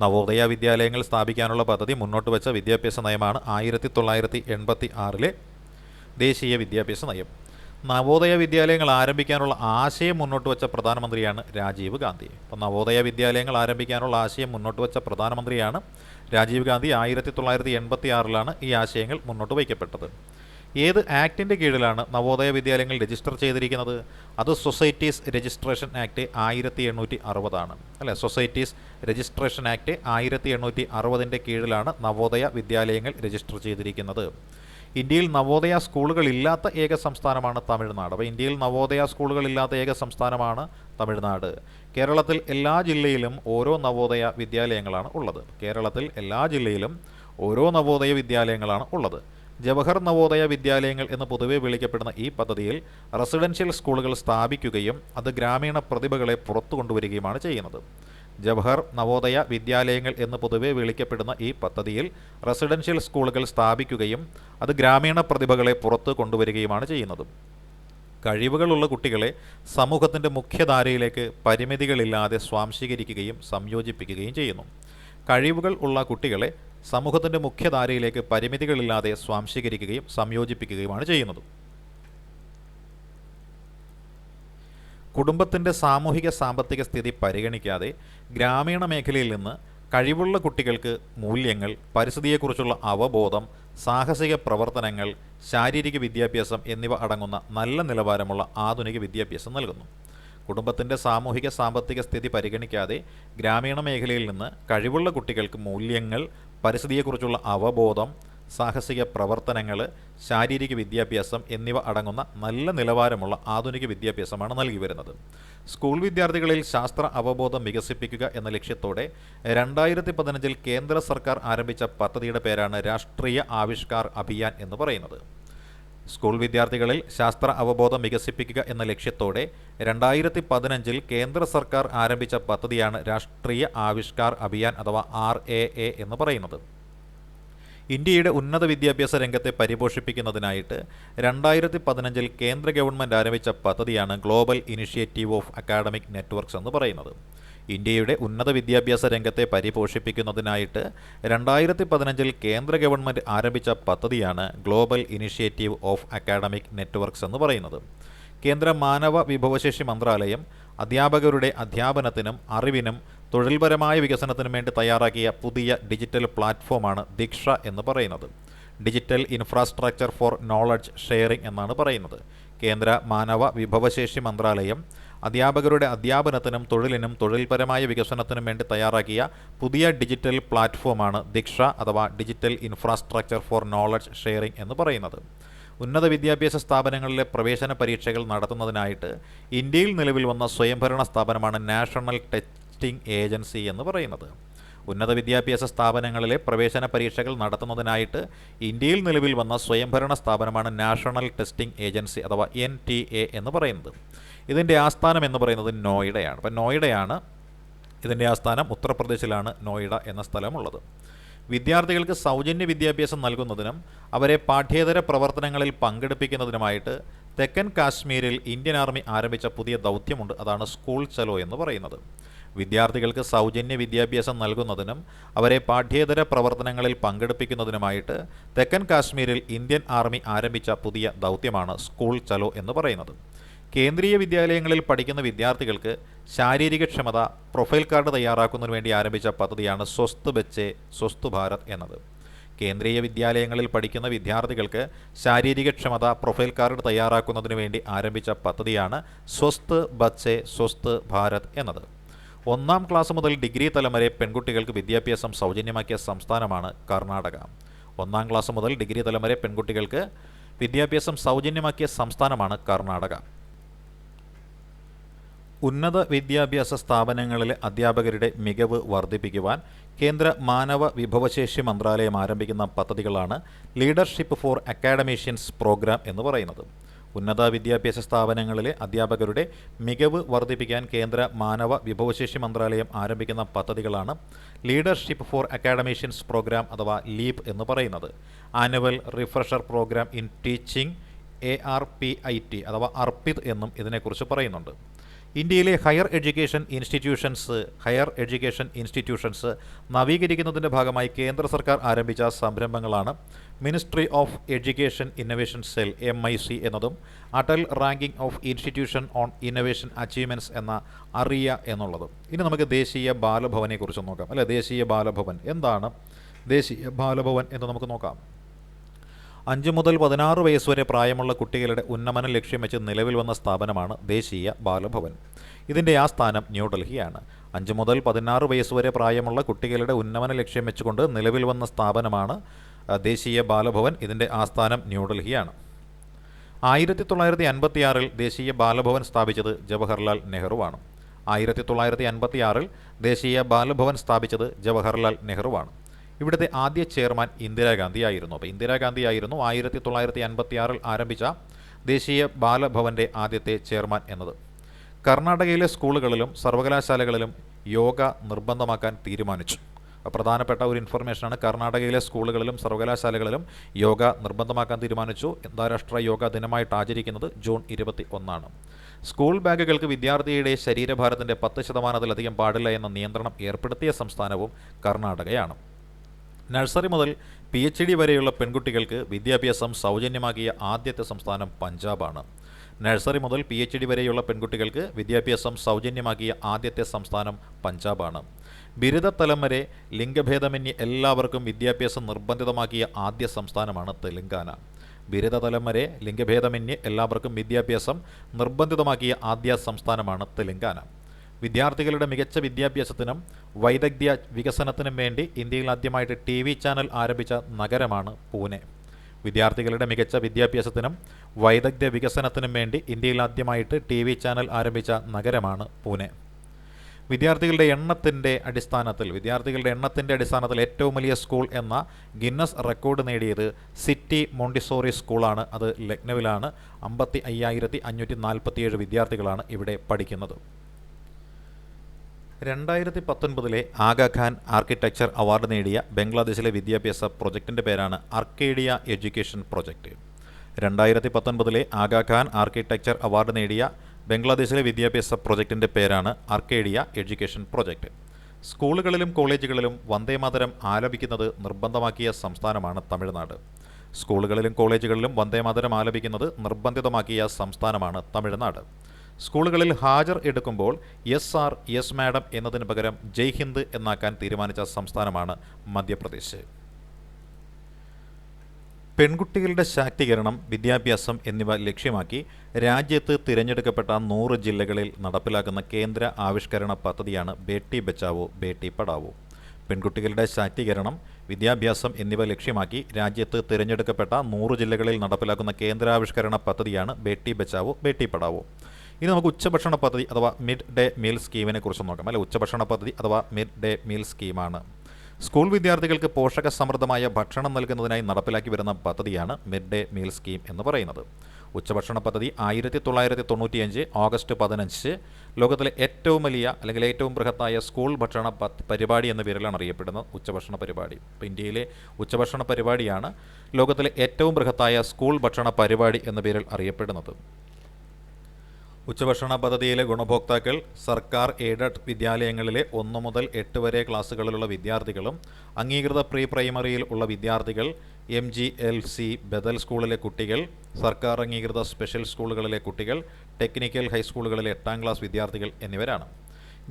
നവോദയ വിദ്യാലയങ്ങൾ സ്ഥാപിക്കാനുള്ള പദ്ധതി മുന്നോട്ട് വെച്ച വിദ്യാഭ്യാസ നയമാണ് ആയിരത്തി തൊള്ളായിരത്തി എൺപത്തി ആറിലെ ദേശീയ വിദ്യാഭ്യാസ നയം. നവോദയ വിദ്യാലയങ്ങൾ ആരംഭിക്കാനുള്ള ആശയം മുന്നോട്ട് വെച്ച പ്രധാനമന്ത്രിയാണ് രാജീവ് ഗാന്ധി. അപ്പോൾ നവോദയ വിദ്യാലയങ്ങൾ ആരംഭിക്കാനുള്ള ആശയം മുന്നോട്ട് വെച്ച പ്രധാനമന്ത്രിയാണ് രാജീവ് ഗാന്ധി ആയിരത്തി തൊള്ളായിരത്തി എൺപത്തി ആറിലാണ് ഈ ആശയങ്ങൾ മുന്നോട്ട് വയ്ക്കപ്പെട്ടത്. ഏത് ആക്ടിന്റെ കീഴിലാണ് നവോദയ വിദ്യാലയങ്ങൾ രജിസ്റ്റർ ചെയ്തിരിക്കുന്നത്? അത് സൊസൈറ്റീസ് രജിസ്ട്രേഷൻ ആക്ട് ആയിരത്തി എണ്ണൂറ്റി അറുപതാണ് അല്ലേ? സൊസൈറ്റീസ് രജിസ്ട്രേഷൻ ആക്ട് ആയിരത്തി എണ്ണൂറ്റി അറുപതിന്റെ കീഴിലാണ് നവോദയ വിദ്യാലയങ്ങൾ രജിസ്റ്റർ ചെയ്തിരിക്കുന്നത്. ഇന്ത്യയിൽ നവോദയ സ്കൂളുകൾ ഇല്ലാത്ത ഏക സംസ്ഥാനമാണ് തമിഴ്നാട്. അപ്പോൾ ഇന്ത്യയിൽ നവോദയ സ്കൂളുകൾ ഇല്ലാത്ത ഏക സംസ്ഥാനമാണ് തമിഴ്നാട്. കേരളത്തിൽ എല്ലാ ജില്ലയിലും ഓരോ നവോദയ വിദ്യാലയങ്ങളാണ് ഉള്ളത്. കേരളത്തിൽ എല്ലാ ജില്ലയിലും ഓരോ നവോദയ വിദ്യാലയങ്ങളാണ് ഉള്ളത്. ജവഹർ നവോദയ വിദ്യാലയങ്ങൾ എന്ന് പൊതുവെ വിളിക്കപ്പെടുന്ന ഈ പദ്ധതിയിൽ റെസിഡൻഷ്യൽ സ്കൂളുകൾ സ്ഥാപിക്കുകയും അത് ഗ്രാമീണ പ്രതിഭകളെ പുറത്തു കൊണ്ടുവരികയുമാണ് ചെയ്യുന്നത്. ജവഹർ നവോദയ വിദ്യാലയങ്ങൾ എന്ന് പൊതുവെ വിളിക്കപ്പെടുന്ന ഈ പദ്ധതിയിൽ റെസിഡൻഷ്യൽ സ്കൂളുകൾ സ്ഥാപിക്കുകയും അത് ഗ്രാമീണ പ്രതിഭകളെ പുറത്തു കൊണ്ടുവരികയുമാണ് ചെയ്യുന്നത്. കഴിവുകളുള്ള കുട്ടികളെ സമൂഹത്തിന്റെ മുഖ്യധാരയിലേക്ക് പരിമിതികളില്ലാതെ സ്വാംശീകരിക്കുകയും സംയോജിപ്പിക്കുകയും ചെയ്യുന്നു. കഴിവുകൾ ഉള്ള കുട്ടികളെ സമൂഹത്തിന്റെ മുഖ്യധാരയിലേക്ക് പരിമിതികളില്ലാതെ സ്വാംശീകരിക്കുകയും സംയോജിപ്പിക്കുകയുമാണ് ചെയ്യുന്നത്. കുടുംബത്തിന്റെ സാമൂഹിക സാമ്പത്തിക സ്ഥിതി പരിഗണിക്കാതെ ഗ്രാമീണ മേഖലയിൽ നിന്ന് കഴിവുള്ള കുട്ടികൾക്ക് മൂല്യങ്ങൾ പരിസ്ഥിതിയെക്കുറിച്ചുള്ള അവബോധം സാഹസിക പ്രവർത്തനങ്ങൾ ശാരീരിക വിദ്യാഭ്യാസം എന്നിവ അടങ്ങുന്ന നല്ല നിലവാരമുള്ള ആധുനിക വിദ്യാഭ്യാസം നൽകുന്നു. കുടുംബത്തിന്റെ സാമൂഹിക സാമ്പത്തിക സ്ഥിതി പരിഗണിക്കാതെ ഗ്രാമീണ മേഖലയിൽ നിന്ന് കഴിവുള്ള കുട്ടികൾക്ക് മൂല്യങ്ങൾ പരിസ്ഥിതിയെക്കുറിച്ചുള്ള അവബോധം സാഹസിക പ്രവർത്തനങ്ങൾ ശാരീരിക വിദ്യാഭ്യാസം എന്നിവ അടങ്ങുന്ന നല്ല നിലവാരമുള്ള ആധുനിക വിദ്യാഭ്യാസമാണ് നൽകി വരുന്നത്. സ്കൂൾ വിദ്യാർത്ഥികളിൽ ശാസ്ത്ര അവബോധം വികസിപ്പിക്കുക എന്ന ലക്ഷ്യത്തോടെ രണ്ടായിരത്തി പതിനഞ്ചിൽ കേന്ദ്ര സർക്കാർ ആരംഭിച്ച പദ്ധതിയുടെ പേരാണ് രാഷ്ട്രീയ ആവിഷ്കാർ അഭിയാൻ എന്ന് പറയുന്നത്. സ്കൂൾ വിദ്യാർത്ഥികളിൽ ശാസ്ത്ര അവബോധം വികസിപ്പിക്കുക എന്ന ലക്ഷ്യത്തോടെ രണ്ടായിരത്തി പതിനഞ്ചിൽ കേന്ദ്ര സർക്കാർ ആരംഭിച്ച പദ്ധതിയാണ് രാഷ്ട്രീയ ആവിഷ്കാർ അഭിയാൻ അഥവാ ആർ എ എ എന്ന് പറയുന്നത്. ഇന്ത്യയുടെ ഉന്നത വിദ്യാഭ്യാസ രംഗത്തെ പരിപോഷിപ്പിക്കുന്നതിനായിട്ട് രണ്ടായിരത്തി പതിനഞ്ചിൽ കേന്ദ്ര ഗവൺമെന്റ് ആരംഭിച്ച പദ്ധതിയാണ് global initiative of academic networks എന്ന് പറയുന്നത്. ഇന്ത്യയുടെ ഉന്നത വിദ്യാഭ്യാസ രംഗത്തെ പരിപോഷിപ്പിക്കുന്നതിനായിട്ട് രണ്ടായിരത്തി പതിനഞ്ചിൽ കേന്ദ്ര ഗവൺമെന്റ് ആരംഭിച്ച പദ്ധതിയാണ് global initiative of academic networks എന്ന് പറയുന്നത്. കേന്ദ്ര മാനവ വിഭവശേഷി മന്ത്രാലയം അധ്യാപകരുടെ അധ്യാപനത്തിനും അറിവിനും തൊഴിൽപരമായ വികസനത്തിനും വേണ്ടി തയ്യാറാക്കിയ പുതിയ ഡിജിറ്റൽ പ്ലാറ്റ്ഫോമാണ് ദീക്ഷ എന്ന് പറയുന്നത്. Digital infrastructure for knowledge sharing എന്നാണ് പറയുന്നത്. കേന്ദ്ര മാനവ വിഭവശേഷി മന്ത്രാലയം അധ്യാപകരുടെ അധ്യാപനത്തിനും തൊഴിലിനും തൊഴിൽപരമായ വികസനത്തിനും വേണ്ടി തയ്യാറാക്കിയ പുതിയ ഡിജിറ്റൽ പ്ലാറ്റ്ഫോമാണ് ദീക്ഷ അഥവാ digital infrastructure for knowledge sharing എന്ന് പറയുന്നത്. ഉന്നത വിദ്യാഭ്യാസ സ്ഥാപനങ്ങളിലെ പ്രവേശന പരീക്ഷകൾ നടത്തുന്നതിനായിട്ട് ഇന്ത്യയിൽ നിലവിൽ വന്ന സ്വയംഭരണ സ്ഥാപനമാണ് നാഷണൽ ടെസ്റ്റിംഗ് ഏജൻസി എന്ന് പറയുന്നത്. ഉന്നത വിദ്യാഭ്യാസ സ്ഥാപനങ്ങളിലെ പ്രവേശന പരീക്ഷകൾ നടത്തുന്നതിനായിട്ട് ഇന്ത്യയിൽ നിലവിൽ വന്ന സ്വയംഭരണ സ്ഥാപനമാണ് നാഷണൽ ടെസ്റ്റിംഗ് ഏജൻസി അഥവാ എൻ എന്ന് പറയുന്നത്. ഇതിന്റെ ആസ്ഥാനം എന്ന് പറയുന്നത് നോയിഡയാണ്. അപ്പം നോയിഡയാണ് ഇതിന്റെ ആസ്ഥാനം ഉത്തർപ്രദേശിലാണ് നോയിഡ എന്ന സ്ഥലമുള്ളത്. വിദ്യാർത്ഥികൾക്ക് സൗജന്യ വിദ്യാഭ്യാസം നൽകുന്നതിനും അവരെ പാഠ്യേതര പ്രവർത്തനങ്ങളിൽ പങ്കെടുപ്പിക്കുന്നതിനുമായിട്ട് തെക്കൻ കാശ്മീരിൽ ഇന്ത്യൻ ആർമി ആരംഭിച്ച പുതിയ ദൗത്യമുണ്ട്. അതാണ് സ്കൂൾ ചലോ എന്ന് പറയുന്നത്. വിദ്യാർത്ഥികൾക്ക് സൗജന്യ വിദ്യാഭ്യാസം നൽകുന്നതിനും അവരെ പാഠ്യേതര പ്രവർത്തനങ്ങളിൽ പങ്കെടുപ്പിക്കുന്നതിനുമായിട്ട് തെക്കൻ കാശ്മീരിൽ ഇന്ത്യൻ ആർമി ആരംഭിച്ച പുതിയ ദൗത്യമാണ് സ്കൂൾ ചലോ എന്ന് പറയുന്നത്. കേന്ദ്രീയ വിദ്യാലയങ്ങളിൽ പഠിക്കുന്ന വിദ്യാർത്ഥികൾക്ക് ശാരീരിക ക്ഷമത പ്രൊഫൈൽ കാർഡ് തയ്യാറാക്കുന്നതിന് വേണ്ടി ആരംഭിച്ച പദ്ധതിയാണ് സ്വസ്ത് ബച്ചെ സ്വസ്ത് ഭാരത് എന്നത്. കേന്ദ്രീയ വിദ്യാലയങ്ങളിൽ പഠിക്കുന്ന വിദ്യാർത്ഥികൾക്ക് ശാരീരിക ക്ഷമത പ്രൊഫൈൽ കാർഡ് തയ്യാറാക്കുന്നതിന് വേണ്ടി ആരംഭിച്ച പദ്ധതിയാണ് സ്വസ്ത് ബച്ചെ സ്വസ്ത് ഭാരത് എന്നത്. ഒന്നാം ക്ലാസ് മുതൽ ഡിഗ്രി തലം വരെ പെൺകുട്ടികൾക്ക് വിദ്യാഭ്യാസം സൗജന്യമാക്കിയ സംസ്ഥാനമാണ് കർണാടക. ഒന്നാം ക്ലാസ് മുതൽ ഡിഗ്രി തലം വരെ പെൺകുട്ടികൾക്ക് വിദ്യാഭ്യാസം സൗജന്യമാക്കിയ സംസ്ഥാനമാണ് കർണാടക. ഉന്നത വിദ്യാഭ്യാസ സ്ഥാപനങ്ങളിലെ അധ്യാപകരുടെ മികവ് വർദ്ധിപ്പിക്കുവാൻ കേന്ദ്ര മാനവ വിഭവശേഷി മന്ത്രാലയം ആരംഭിക്കുന്ന പദ്ധതികളാണ് ലീഡർഷിപ്പ് ഫോർ അക്കാഡമീഷ്യൻസ് പ്രോഗ്രാം എന്ന് പറയുന്നത്. ഉന്നത വിദ്യാഭ്യാസ സ്ഥാപനങ്ങളിലെ അധ്യാപകരുടെ മികവ് വർദ്ധിപ്പിക്കാൻ കേന്ദ്ര മാനവ വിഭവശേഷി മന്ത്രാലയം ആരംഭിക്കുന്ന പദ്ധതികളാണ് ലീഡർഷിപ്പ് ഫോർ അക്കാഡമീഷ്യൻസ് പ്രോഗ്രാം അഥവാ ലീപ് എന്ന് പറയുന്നത്. Annual refresher programme in teaching A R P I T അഥവാ അർപ്പിത് എന്നും ഇതിനെക്കുറിച്ച് പറയുന്നുണ്ട്. ഇന്ത്യയിലെ higher education institutions higher education institutions നവീകരിക്കുന്നതിന്റെ ഭാഗമായി കേന്ദ്ര സർക്കാർ ആരംഭിച്ച സംരംഭങ്ങളാണ് ministry of education innovation cell M I C എന്നതും Atal ranking of institution on innovation achievements എന്ന അറിയ എന്നുള്ളതും. ഇനി നമുക്ക് ദേശീയ ബാലഭവനെക്കുറിച്ച് നോക്കാം. അല്ലെ ദേശീയ ബാലഭവൻ. എന്താണ് ദേശീയ ബാലഭവൻ എന്ന് നമുക്ക് നോക്കാം. അഞ്ച് മുതൽ പതിനാറ് വയസ്സ് വരെ പ്രായമുള്ള കുട്ടികളുടെ ഉന്നമനം ലക്ഷ്യം വെച്ച് നിലവിൽ വന്ന സ്ഥാപനമാണ് ദേശീയ ബാലഭവൻ. ഇതിന്റെ ആസ്ഥാനം ന്യൂഡൽഹിയാണ്. അഞ്ച് മുതൽ പതിനാറ് വയസ്സ് വരെ പ്രായമുള്ള കുട്ടികളുടെ ഉന്നമനം ലക്ഷ്യം വെച്ചുകൊണ്ട് നിലവിൽ വന്ന സ്ഥാപനമാണ് ദേശീയ ബാലഭവൻ. ഇതിന്റെ ആസ്ഥാനം ന്യൂഡൽഹിയാണ്. ആയിരത്തി തൊള്ളായിരത്തി അൻപത്തിയാറിൽ ദേശീയ ബാലഭവൻ സ്ഥാപിച്ചത് ജവഹർലാൽ നെഹ്റുവാണ്. ആയിരത്തി തൊള്ളായിരത്തി അൻപത്തിയാറിൽ ദേശീയ ബാലഭവൻ സ്ഥാപിച്ചത് ജവഹർലാൽ നെഹ്റുവാണ്. ഇവിടുത്തെ ആദ്യ ചെയർമാൻ ഇന്ദിരാഗാന്ധി ആയിരുന്നു അപ്പോൾ ഇന്ദിരാഗാന്ധി ആയിരുന്നു ആയിരത്തി തൊള്ളായിരത്തി അൻപത്തി ആറിൽ ആരംഭിച്ച ദേശീയ ബാലഭവന്റെ ആദ്യത്തെ ചെയർമാൻ എന്നത്. കർണാടകയിലെ സ്കൂളുകളിലും സർവകലാശാലകളിലും യോഗ നിർബന്ധമാക്കാൻ തീരുമാനിച്ചു. പ്രധാനപ്പെട്ട ഒരു ഇൻഫർമേഷനാണ് കർണാടകയിലെ സ്കൂളുകളിലും സർവകലാശാലകളിലും യോഗ നിർബന്ധമാക്കാൻ തീരുമാനിച്ചു. അന്താരാഷ്ട്ര യോഗ ദിനമായിട്ട് ആചരിക്കുന്നത് ജൂൺ ഇരുപത്തി ഒന്നാണ് സ്കൂൾ ബാഗുകൾക്ക് വിദ്യാർത്ഥിയുടെ ശരീരഭാരത്തിന്റെ പത്ത് ശതമാനത്തിലധികം പാടില്ല എന്ന നിയന്ത്രണം ഏർപ്പെടുത്തിയ സംസ്ഥാനവും കർണാടകയാണ്. നഴ്സറി മുതൽ പി എച്ച് ഡി വരെയുള്ള പെൺകുട്ടികൾക്ക് വിദ്യാഭ്യാസം സൗജന്യമാക്കിയ ആദ്യത്തെ സംസ്ഥാനം പഞ്ചാബാണ്. നഴ്സറി മുതൽ പി എച്ച് ഡി വരെയുള്ള പെൺകുട്ടികൾക്ക് വിദ്യാഭ്യാസം സൗജന്യമാക്കിയ ആദ്യത്തെ സംസ്ഥാനം പഞ്ചാബാണ്. ബിരുദത്തലം വരെ ലിംഗഭേദമന്യേ എല്ലാവർക്കും വിദ്യാഭ്യാസം നിർബന്ധിതമാക്കിയ ആദ്യ സംസ്ഥാനമാണ് തെലങ്കാന. ബിരുദതലം വരെ ലിംഗഭേദമന്യേ എല്ലാവർക്കും വിദ്യാഭ്യാസം നിർബന്ധിതമാക്കിയ ആദ്യ സംസ്ഥാനമാണ് തെലങ്കാന. വിദ്യാർത്ഥികളുടെ മികച്ച വിദ്യാഭ്യാസത്തിനും വൈദഗ്ധ്യ വികസനത്തിനും വേണ്ടി ഇന്ത്യയിൽ ആദ്യമായിട്ട് ടി വി ചാനൽ ആരംഭിച്ച നഗരമാണ് പൂനെ. വിദ്യാർത്ഥികളുടെ മികച്ച വിദ്യാഭ്യാസത്തിനും വൈദഗ്ധ്യ വികസനത്തിനും വേണ്ടി ഇന്ത്യയിൽ ആദ്യമായിട്ട് ടി വി ചാനൽ ആരംഭിച്ച നഗരമാണ് പൂനെ. വിദ്യാർത്ഥികളുടെ എണ്ണത്തിന്റെ അടിസ്ഥാനത്തിൽ വിദ്യാർത്ഥികളുടെ എണ്ണത്തിന്റെ അടിസ്ഥാനത്തിൽ ഏറ്റവും വലിയ സ്കൂൾ എന്ന ഗിന്നസ് റെക്കോർഡ് നേടിയത് സിറ്റി മോണ്ടിസോറി സ്കൂളാണ്. അത് ലക്നൌവിലാണ്. അമ്പത്തി അയ്യായിരത്തി അഞ്ഞൂറ്റി നാൽപ്പത്തിയേഴ് വിദ്യാർത്ഥികളാണ് ഇവിടെ പഠിക്കുന്നത്. രണ്ടായിരത്തി പത്തൊൻപതിലെ ആഗാഖാൻ ആർക്കിടെക്ചർ അവാർഡ് നേടിയ ബംഗ്ലാദേശിലെ വിദ്യാഭ്യാസ പ്രൊജക്ടിന്റെ പേരാണ് അർക്കേഡിയ എഡ്യൂക്കേഷൻ പ്രൊജക്റ്റ് രണ്ടായിരത്തി പത്തൊൻപതിലെ ആഗാഖാൻ ആർക്കിടെക്ചർ അവാർഡ് നേടിയ ബംഗ്ലാദേശിലെ വിദ്യാഭ്യാസ പ്രൊജക്ടിന്റെ പേരാണ് അർക്കേഡിയ എഡ്യൂക്കേഷൻ പ്രൊജക്റ്റ് സ്കൂളുകളിലും കോളേജുകളിലും വന്ദേമാതരം ആലപിക്കുന്നത് നിർബന്ധമാക്കിയ സംസ്ഥാനമാണ് തമിഴ്നാട്. സ്കൂളുകളിലും കോളേജുകളിലും വന്ദേമാതരം ആലപിക്കുന്നത് നിർബന്ധിതമാക്കിയ സംസ്ഥാനമാണ് തമിഴ്നാട്. സ്കൂളുകളിൽ ഹാജർ എടുക്കുമ്പോൾ എസ് ആർ എസ് മാഡം എന്നതിന് പകരം ജയ് ഹിന്ദ് എന്നാക്കാൻ തീരുമാനിച്ച സംസ്ഥാനമാണ് മധ്യപ്രദേശ്. പെൺകുട്ടികളുടെ ശാക്തീകരണം വിദ്യാഭ്യാസം എന്നിവ ലക്ഷ്യമാക്കി രാജ്യത്ത് തിരഞ്ഞെടുക്കപ്പെട്ട നൂറ് ജില്ലകളിൽ നടപ്പിലാക്കുന്ന കേന്ദ്ര ആവിഷ്കരണ പദ്ധതിയാണ് ബേട്ടി ബച്ചാവോ ബേട്ടി പഠാവോ. പെൺകുട്ടികളുടെ ശാക്തീകരണം വിദ്യാഭ്യാസം എന്നിവ ലക്ഷ്യമാക്കി രാജ്യത്ത് തിരഞ്ഞെടുക്കപ്പെട്ട നൂറ് ജില്ലകളിൽ നടപ്പിലാക്കുന്ന കേന്ദ്രാവിഷ്കരണ പദ്ധതിയാണ് ബേട്ടി ബച്ചാവോ ബേട്ടി പഠാവോ. ഇനി നമുക്ക് ഉച്ചഭക്ഷണ പദ്ധതി അഥവാ മിഡ് ഡേ മീൽ സ്കീമിനെ കുറിച്ച് നോക്കാം. അല്ലെ? ഉച്ചഭക്ഷണ പദ്ധതി അഥവാ മിഡ് ഡേ മീൽ സ്കീമാണ് സ്കൂൾ വിദ്യാർത്ഥികൾക്ക് പോഷക സമൃദ്ധമായ ഭക്ഷണം നൽകുന്നതിനായി നടപ്പിലാക്കി വരുന്ന പദ്ധതിയാണ് മിഡ് ഡേ മീൽ സ്കീം എന്ന് പറയുന്നത്. ഉച്ചഭക്ഷണ പദ്ധതി ആയിരത്തി തൊള്ളായിരത്തി തൊണ്ണൂറ്റിയഞ്ച് ഓഗസ്റ്റ് പതിനഞ്ച് ലോകത്തിലെ ഏറ്റവും വലിയ അല്ലെങ്കിൽ ഏറ്റവും ബൃഹത്തായ സ്കൂൾ ഭക്ഷണ പരിപാടി എന്ന പേരിലാണ് അറിയപ്പെടുന്നത് ഉച്ചഭക്ഷണ പരിപാടി. ഇപ്പോൾ ഇന്ത്യയിലെ ഉച്ചഭക്ഷണ പരിപാടിയാണ് ലോകത്തിലെ ഏറ്റവും ബൃഹത്തായ സ്കൂൾ ഭക്ഷണ പരിപാടി എന്ന പേരിൽ അറിയപ്പെടുന്നത്. ഉച്ചഭക്ഷണ പദ്ധതിയിലെ ഗുണഭോക്താക്കൾ സർക്കാർ എയ്ഡഡ് വിദ്യാലയങ്ങളിലെ ഒന്ന് മുതൽ എട്ട് വരെ ക്ലാസ്സുകളിലുള്ള വിദ്യാർത്ഥികളും അംഗീകൃത പ്രീ പ്രൈമറിയിൽ ഉള്ള വിദ്യാർത്ഥികൾ എം ജി എൽ സി ബദൽ സ്കൂളിലെ കുട്ടികൾ സർക്കാർ അംഗീകൃത സ്പെഷ്യൽ സ്കൂളുകളിലെ കുട്ടികൾ ടെക്നിക്കൽ ഹൈസ്കൂളുകളിലെ എട്ടാം ക്ലാസ് വിദ്യാർത്ഥികൾ എന്നിവരാണ്.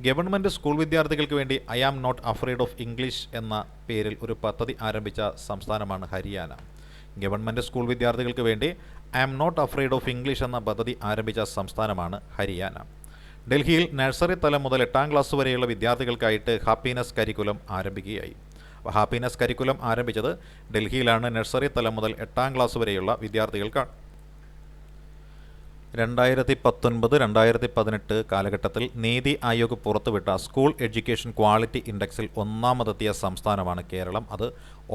ഗവൺമെന്റ് സ്കൂൾ വിദ്യാർത്ഥികൾക്ക് വേണ്ടി I am not afraid of English എന്ന പേരിൽ ഒരു പദ്ധതി ആരംഭിച്ച സംസ്ഥാനമാണ് ഹരിയാന. ഗവൺമെന്റ് സ്കൂൾ വിദ്യാർത്ഥികൾക്ക് വേണ്ടി I am not afraid of English എന്ന പദ്ധതി ആരംഭിച്ച സംസ്ഥാനമാണ് ഹരിയാന. ഡൽഹിയിൽ നഴ്സറി തലം മുതൽ എട്ടാം ക്ലാസ് വരെയുള്ള വിദ്യാർത്ഥികൾക്കായിട്ട് ഹാപ്പിനെസ് കരിക്കുലം ആരംഭിക്കുകയായി. ഹാപ്പിനെസ് കരിക്കുലം ആരംഭിച്ചത് ഡൽഹിയിലാണ് നഴ്സറി തലം മുതൽ എട്ടാം ക്ലാസ് വരെയുള്ള വിദ്യാർത്ഥികൾക്കാണ്. രണ്ടായിരത്തി പത്തൊൻപത് രണ്ടായിരത്തി പതിനെട്ട് കാലഘട്ടത്തിൽ നീതി ആയോഗ് പുറത്തുവിട്ട സ്കൂൾ എഡ്യൂക്കേഷൻ ക്വാളിറ്റി ഇൻഡെക്സിൽ ഒന്നാമതെത്തിയ സംസ്ഥാനമാണ് കേരളം. അത്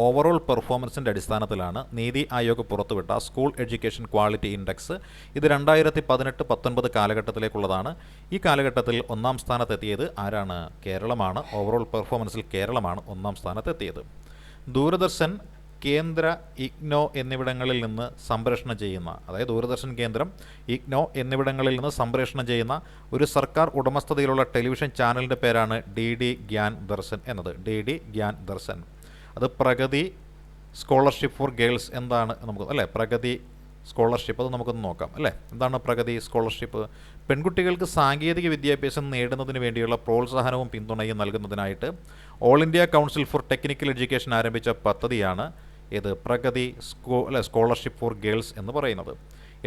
ഓവറോൾ പെർഫോമൻസിന്റെ അടിസ്ഥാനത്തിലാണ് നീതി ആയോഗ് പുറത്തുവിട്ട സ്കൂൾ എഡ്യൂക്കേഷൻ ക്വാളിറ്റി ഇൻഡെക്സ്. ഇത് രണ്ടായിരത്തി പതിനെട്ട് പത്തൊൻപത് കാലഘട്ടത്തിലേക്കുള്ളതാണ്. ഈ കാലഘട്ടത്തിൽ ഒന്നാം സ്ഥാനത്തെത്തിയത് ആരാണ്? കേരളമാണ്. ഓവറോൾ പെർഫോമൻസിൽ കേരളമാണ് ഒന്നാം സ്ഥാനത്തെത്തിയത്. ദൂരദർശൻ കേന്ദ്ര ഇഗ്നോ എന്നിവിടങ്ങളിൽ നിന്ന് സംപ്രേഷണം ചെയ്യുന്ന അതായത് ദൂരദർശൻ കേന്ദ്രം ഇഗ്നോ എന്നിവിടങ്ങളിൽ നിന്ന് സംപ്രേഷണം ചെയ്യുന്ന ഒരു സർക്കാർ ഉടമസ്ഥതയിലുള്ള ടെലിവിഷൻ ചാനലിന്റെ പേരാണ് ഡി ഡി ഗ്യാൻ ദർശൻ എന്നത്. D D Gyan Darshan. അത് പ്രഗതി സ്കോളർഷിപ്പ് ഫോർ ഗേൾസ് എന്താണ് നമുക്ക് അല്ലേ? പ്രഗതി സ്കോളർഷിപ്പ് അത് നമുക്കൊന്ന് നോക്കാം അല്ലേ? എന്താണ് പ്രഗതി സ്കോളർഷിപ്പ്? പെൺകുട്ടികൾക്ക് സാങ്കേതിക വിദ്യാഭ്യാസം നേടുന്നതിന് വേണ്ടിയുള്ള പ്രോത്സാഹനവും പിന്തുണയും നൽകുന്നതിനായിട്ട് all India council for technical education ആരംഭിച്ച പദ്ധതിയാണ് ഇത് പ്രഗതി സ്കോ അല്ലെ സ്കോളർഷിപ്പ് ഫോർ ഗേൾസ് എന്ന് പറയുന്നത്.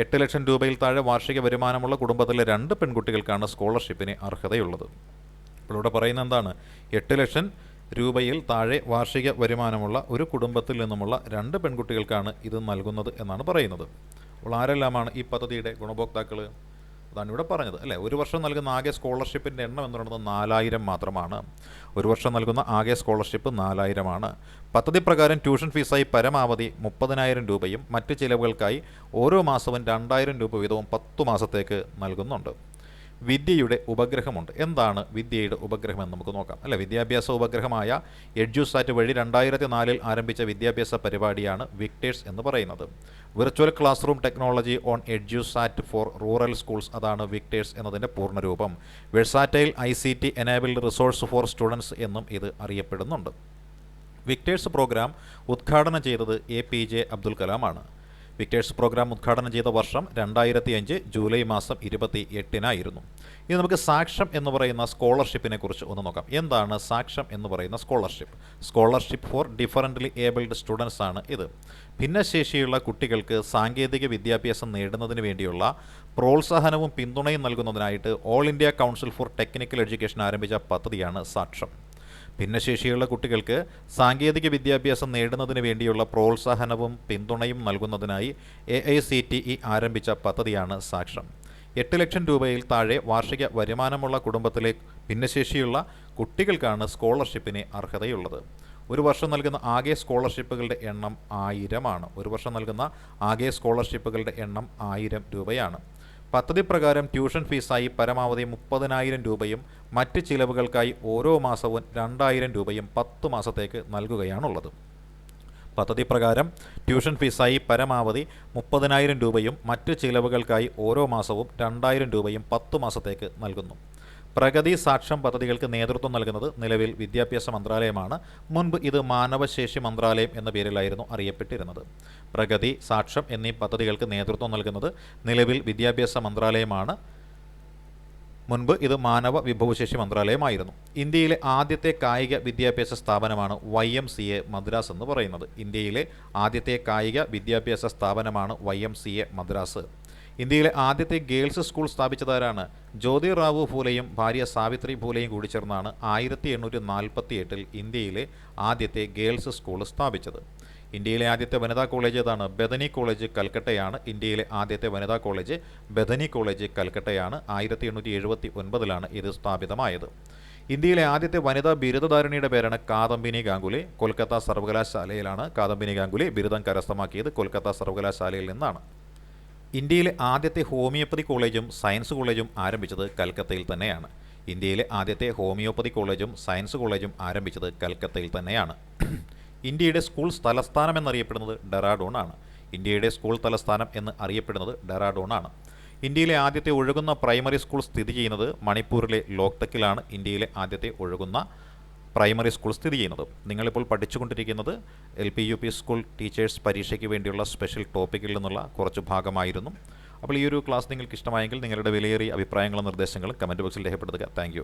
എട്ട് ലക്ഷം രൂപയിൽ താഴെ വാർഷിക വരുമാനമുള്ള കുടുംബത്തിലെ രണ്ട് പെൺകുട്ടികൾക്കാണ് സ്കോളർഷിപ്പിന് അർഹതയുള്ളത്. അപ്പോൾ ഇവിടെ പറയുന്നത് എന്താണ്? എട്ട് ലക്ഷം രൂപയിൽ താഴെ വാർഷിക വരുമാനമുള്ള ഒരു കുടുംബത്തിൽ നിന്നുമുള്ള രണ്ട് പെൺകുട്ടികൾക്കാണ് ഇത് നൽകുന്നത് എന്നാണ് പറയുന്നത്. അപ്പോൾ ആരെല്ലാമാണ് ഈ പദ്ധതിയുടെ ഗുണഭോക്താക്കൾ അതാണ് ഇവിടെ പറഞ്ഞത് അല്ലേ? ഒരു വർഷം നൽകുന്ന ആകെ സ്കോളർഷിപ്പിന്റെ എണ്ണം എന്ന് പറയുന്നത് നാലായിരം മാത്രമാണ്. ഒരു വർഷം നൽകുന്ന ആകെ സ്കോളർഷിപ്പ് നാലായിരമാണ്. പദ്ധതി പ്രകാരം ട്യൂഷൻ ഫീസായി പരമാവധി മുപ്പതിനായിരം രൂപയും മറ്റ് ചിലവുകൾക്കായി ഓരോ മാസവും രണ്ടായിരം രൂപ വീതവും പത്തു മാസത്തേക്ക് നൽകുന്നുണ്ട്. വിദ്യയുടെ ഉപഗ്രഹമുണ്ട്. എന്താണ് വിദ്യയുടെ ഉപഗ്രഹം എന്ന് നമുക്ക് നോക്കാം. അല്ല? വിദ്യാഭ്യാസ ഉപഗ്രഹമായ എഡ്യൂസാറ്റ് വഴി രണ്ടായിരത്തി നാലിൽ ആരംഭിച്ച വിദ്യാഭ്യാസ പരിപാടിയാണ് വിക്ടേഴ്സ് എന്ന് പറയുന്നത്. Virtual classroom technology on EDUSAT for rural schools അതാണ് വിക്ടേഴ്സ് എന്നതിന്റെ പൂർണരൂപം. Versatile I C T enabled resource for students എന്നും ഇത് അറിയപ്പെടുന്നുണ്ട്. വിക്ടേഴ്സ് പ്രോഗ്രാം ഉദ്ഘാടനം ചെയ്തത് എ പി ജെ അബ്ദുൽ കലാമാണ്. വിക്ടേഴ്സ് പ്രോഗ്രാം ഉദ്ഘാടനം ചെയ്ത വർഷം രണ്ടായിരത്തി അഞ്ച് ജൂലൈ മാസം ഇരുപത്തി എട്ടിനായിരുന്നു ഇനി നമുക്ക് സാക്ഷം എന്ന് പറയുന്ന സ്കോളർഷിപ്പിനെ കുറിച്ച് ഒന്ന് നോക്കാം. എന്താണ് സാക്ഷം എന്ന് പറയുന്ന scholarship? Scholarship for differently abled students ആണ് ഇത്. ഭിന്നശേഷിയുള്ള കുട്ടികൾക്ക് സാങ്കേതിക വിദ്യാഭ്യാസം നേടുന്നതിന് വേണ്ടിയുള്ള പ്രോത്സാഹനവും പിന്തുണയും നൽകുന്നതിനായിട്ട് all India council for technical education ആരംഭിച്ച പദ്ധതിയാണ് സാക്ഷ്യം. ഭിന്നശേഷിയുള്ള കുട്ടികൾക്ക് സാങ്കേതിക വിദ്യാഭ്യാസം നേടുന്നതിന് വേണ്ടിയുള്ള പ്രോത്സാഹനവും പിന്തുണയും നൽകുന്നതിനായി A I C T E ആരംഭിച്ച പദ്ധതിയാണ് സാക്ഷ്യം. എട്ട് ലക്ഷം രൂപയിൽ താഴെ വാർഷിക വരുമാനമുള്ള കുടുംബത്തിലെ ഭിന്നശേഷിയുള്ള കുട്ടികൾക്കാണ് സ്കോളർഷിപ്പിന് അർഹതയുള്ളത്. ഒരു വർഷം നൽകുന്ന ആകെ സ്കോളർഷിപ്പുകളുടെ എണ്ണം ആയിരമാണ്. ഒരു വർഷം നൽകുന്ന ആകെ സ്കോളർഷിപ്പുകളുടെ എണ്ണം ആയിരം രൂപയാണ്. പദ്ധതി പ്രകാരം ട്യൂഷൻ ഫീസായി പരമാവധി മുപ്പതിനായിരം രൂപയും മറ്റ് ചിലവുകൾക്കായി ഓരോ മാസവും രണ്ടായിരം രൂപയും പത്ത് മാസത്തേക്ക് നൽകുകയാണുള്ളത്. പദ്ധതി പ്രകാരം ട്യൂഷൻ ഫീസായി പരമാവധി മുപ്പതിനായിരം രൂപയും മറ്റ് ചിലവുകൾക്കായി ഓരോ മാസവും രണ്ടായിരം രൂപയും പത്ത് മാസത്തേക്ക് നൽകുന്നു. പ്രഗതി സാക്ഷ്യം പദ്ധതികൾക്ക് നേതൃത്വം നൽകുന്നത് നിലവിൽ വിദ്യാഭ്യാസ മന്ത്രാലയമാണ്. മുൻപ് ഇത് മാനവശേഷി മന്ത്രാലയം എന്ന പേരിലായിരുന്നു അറിയപ്പെട്ടിരുന്നത്. പ്രഗതി സാക്ഷ്യം എന്നീ പദ്ധതികൾക്ക് നേതൃത്വം നൽകുന്നത് നിലവിൽ വിദ്യാഭ്യാസ മന്ത്രാലയമാണ്. മുൻപ് ഇത് മാനവ വിഭവശേഷി മന്ത്രാലയമായിരുന്നു. ഇന്ത്യയിലെ ആദ്യത്തെ കായിക വിദ്യാഭ്യാസ സ്ഥാപനമാണ് Y M C A Madras എന്ന് പറയുന്നത്. ഇന്ത്യയിലെ ആദ്യത്തെ കായിക വിദ്യാഭ്യാസ സ്ഥാപനമാണ് Y M C A Madras. ഇന്ത്യയിലെ ആദ്യത്തെ ഗേൾസ് സ്കൂൾ സ്ഥാപിച്ചതാരാണ്? ജ്യോതി റാവു ഫൂലെയും ഭാര്യ സാവിത്രി ഫൂലെയും കൂടി ചേർന്നാണ് ആയിരത്തി എണ്ണൂറ്റി നാൽപ്പത്തി എട്ടിൽ ഇന്ത്യയിലെ ആദ്യത്തെ ഗേൾസ് സ്കൂൾ സ്ഥാപിച്ചത്. ഇന്ത്യയിലെ ആദ്യത്തെ വനിതാ കോളേജ് ഏതാണ്? ബദനി കോളേജ് കൽക്കട്ടയാണ്. ഇന്ത്യയിലെ ആദ്യത്തെ വനിതാ കോളേജ് ബദനി കോളേജ് കൽക്കട്ടയാണ്. ആയിരത്തി എണ്ണൂറ്റി എഴുപത്തി ഒൻപതിലാണ് ഇത് സ്ഥാപിതമായത്. ഇന്ത്യയിലെ ആദ്യത്തെ വനിതാ ബിരുദധാരിണിയുടെ പേരാണ് കാദംബിനി ഗാംഗുലി. കൊൽക്കത്ത സർവകലാശാലയിലാണ് കാദംബിനി ഗാംഗുലി ബിരുദം കരസ്ഥമാക്കിയത്. കൊൽക്കത്ത സർവകലാശാലയിൽ നിന്നാണ്. ഇന്ത്യയിലെ ആദ്യത്തെ ഹോമിയോപ്പതി കോളേജും സയൻസ് കോളേജും ആരംഭിച്ചത് കൽക്കത്തയിൽ തന്നെയാണ്. ഇന്ത്യയിലെ ആദ്യത്തെ ഹോമിയോപ്പതി കോളേജും സയൻസ് കോളേജും ആരംഭിച്ചത് കൽക്കത്തയിൽ തന്നെയാണ്. ഇന്ത്യയുടെ സ്കൂൾ തലസ്ഥാനം എന്നറിയപ്പെടുന്നത് ഡെറാഡോൺ ആണ്. ഇന്ത്യയുടെ സ്കൂൾ തലസ്ഥാനം എന്ന് അറിയപ്പെടുന്നത് ഡെറാഡോൺ ആണ്. ഇന്ത്യയിലെ ആദ്യത്തെ ഒഴുകുന്ന പ്രൈമറി സ്കൂൾ സ്ഥിതി ചെയ്യുന്നത് മണിപ്പൂരിലെ ലോക്തക്കിലാണ്. ഇന്ത്യയിലെ ആദ്യത്തെ ഒഴുകുന്ന പ്രൈമറി സ്കൂൾ സ്ഥിതി ചെയ്യുന്നത്. നിങ്ങളിപ്പോൾ പഠിച്ചുകൊണ്ടിരിക്കുന്നത് L P U P school teachers പരീക്ഷയ്ക്ക് വേണ്ടിയുള്ള സ്പെഷ്യൽ ടോപ്പിക്കിൽ നിന്നുള്ള കുറച്ച് ഭാഗമായിരുന്നു. അപ്പോൾ ഈ ഒരു ക്ലാസ് നിങ്ങൾക്ക് ഇഷ്ടമായെങ്കിൽ നിങ്ങളുടെ വിലയേറിയ അഭിപ്രായങ്ങളും നിർദ്ദേശങ്ങളും കമന്റ് ബോക്സിൽ രേഖപ്പെടുത്തുക. താങ്ക്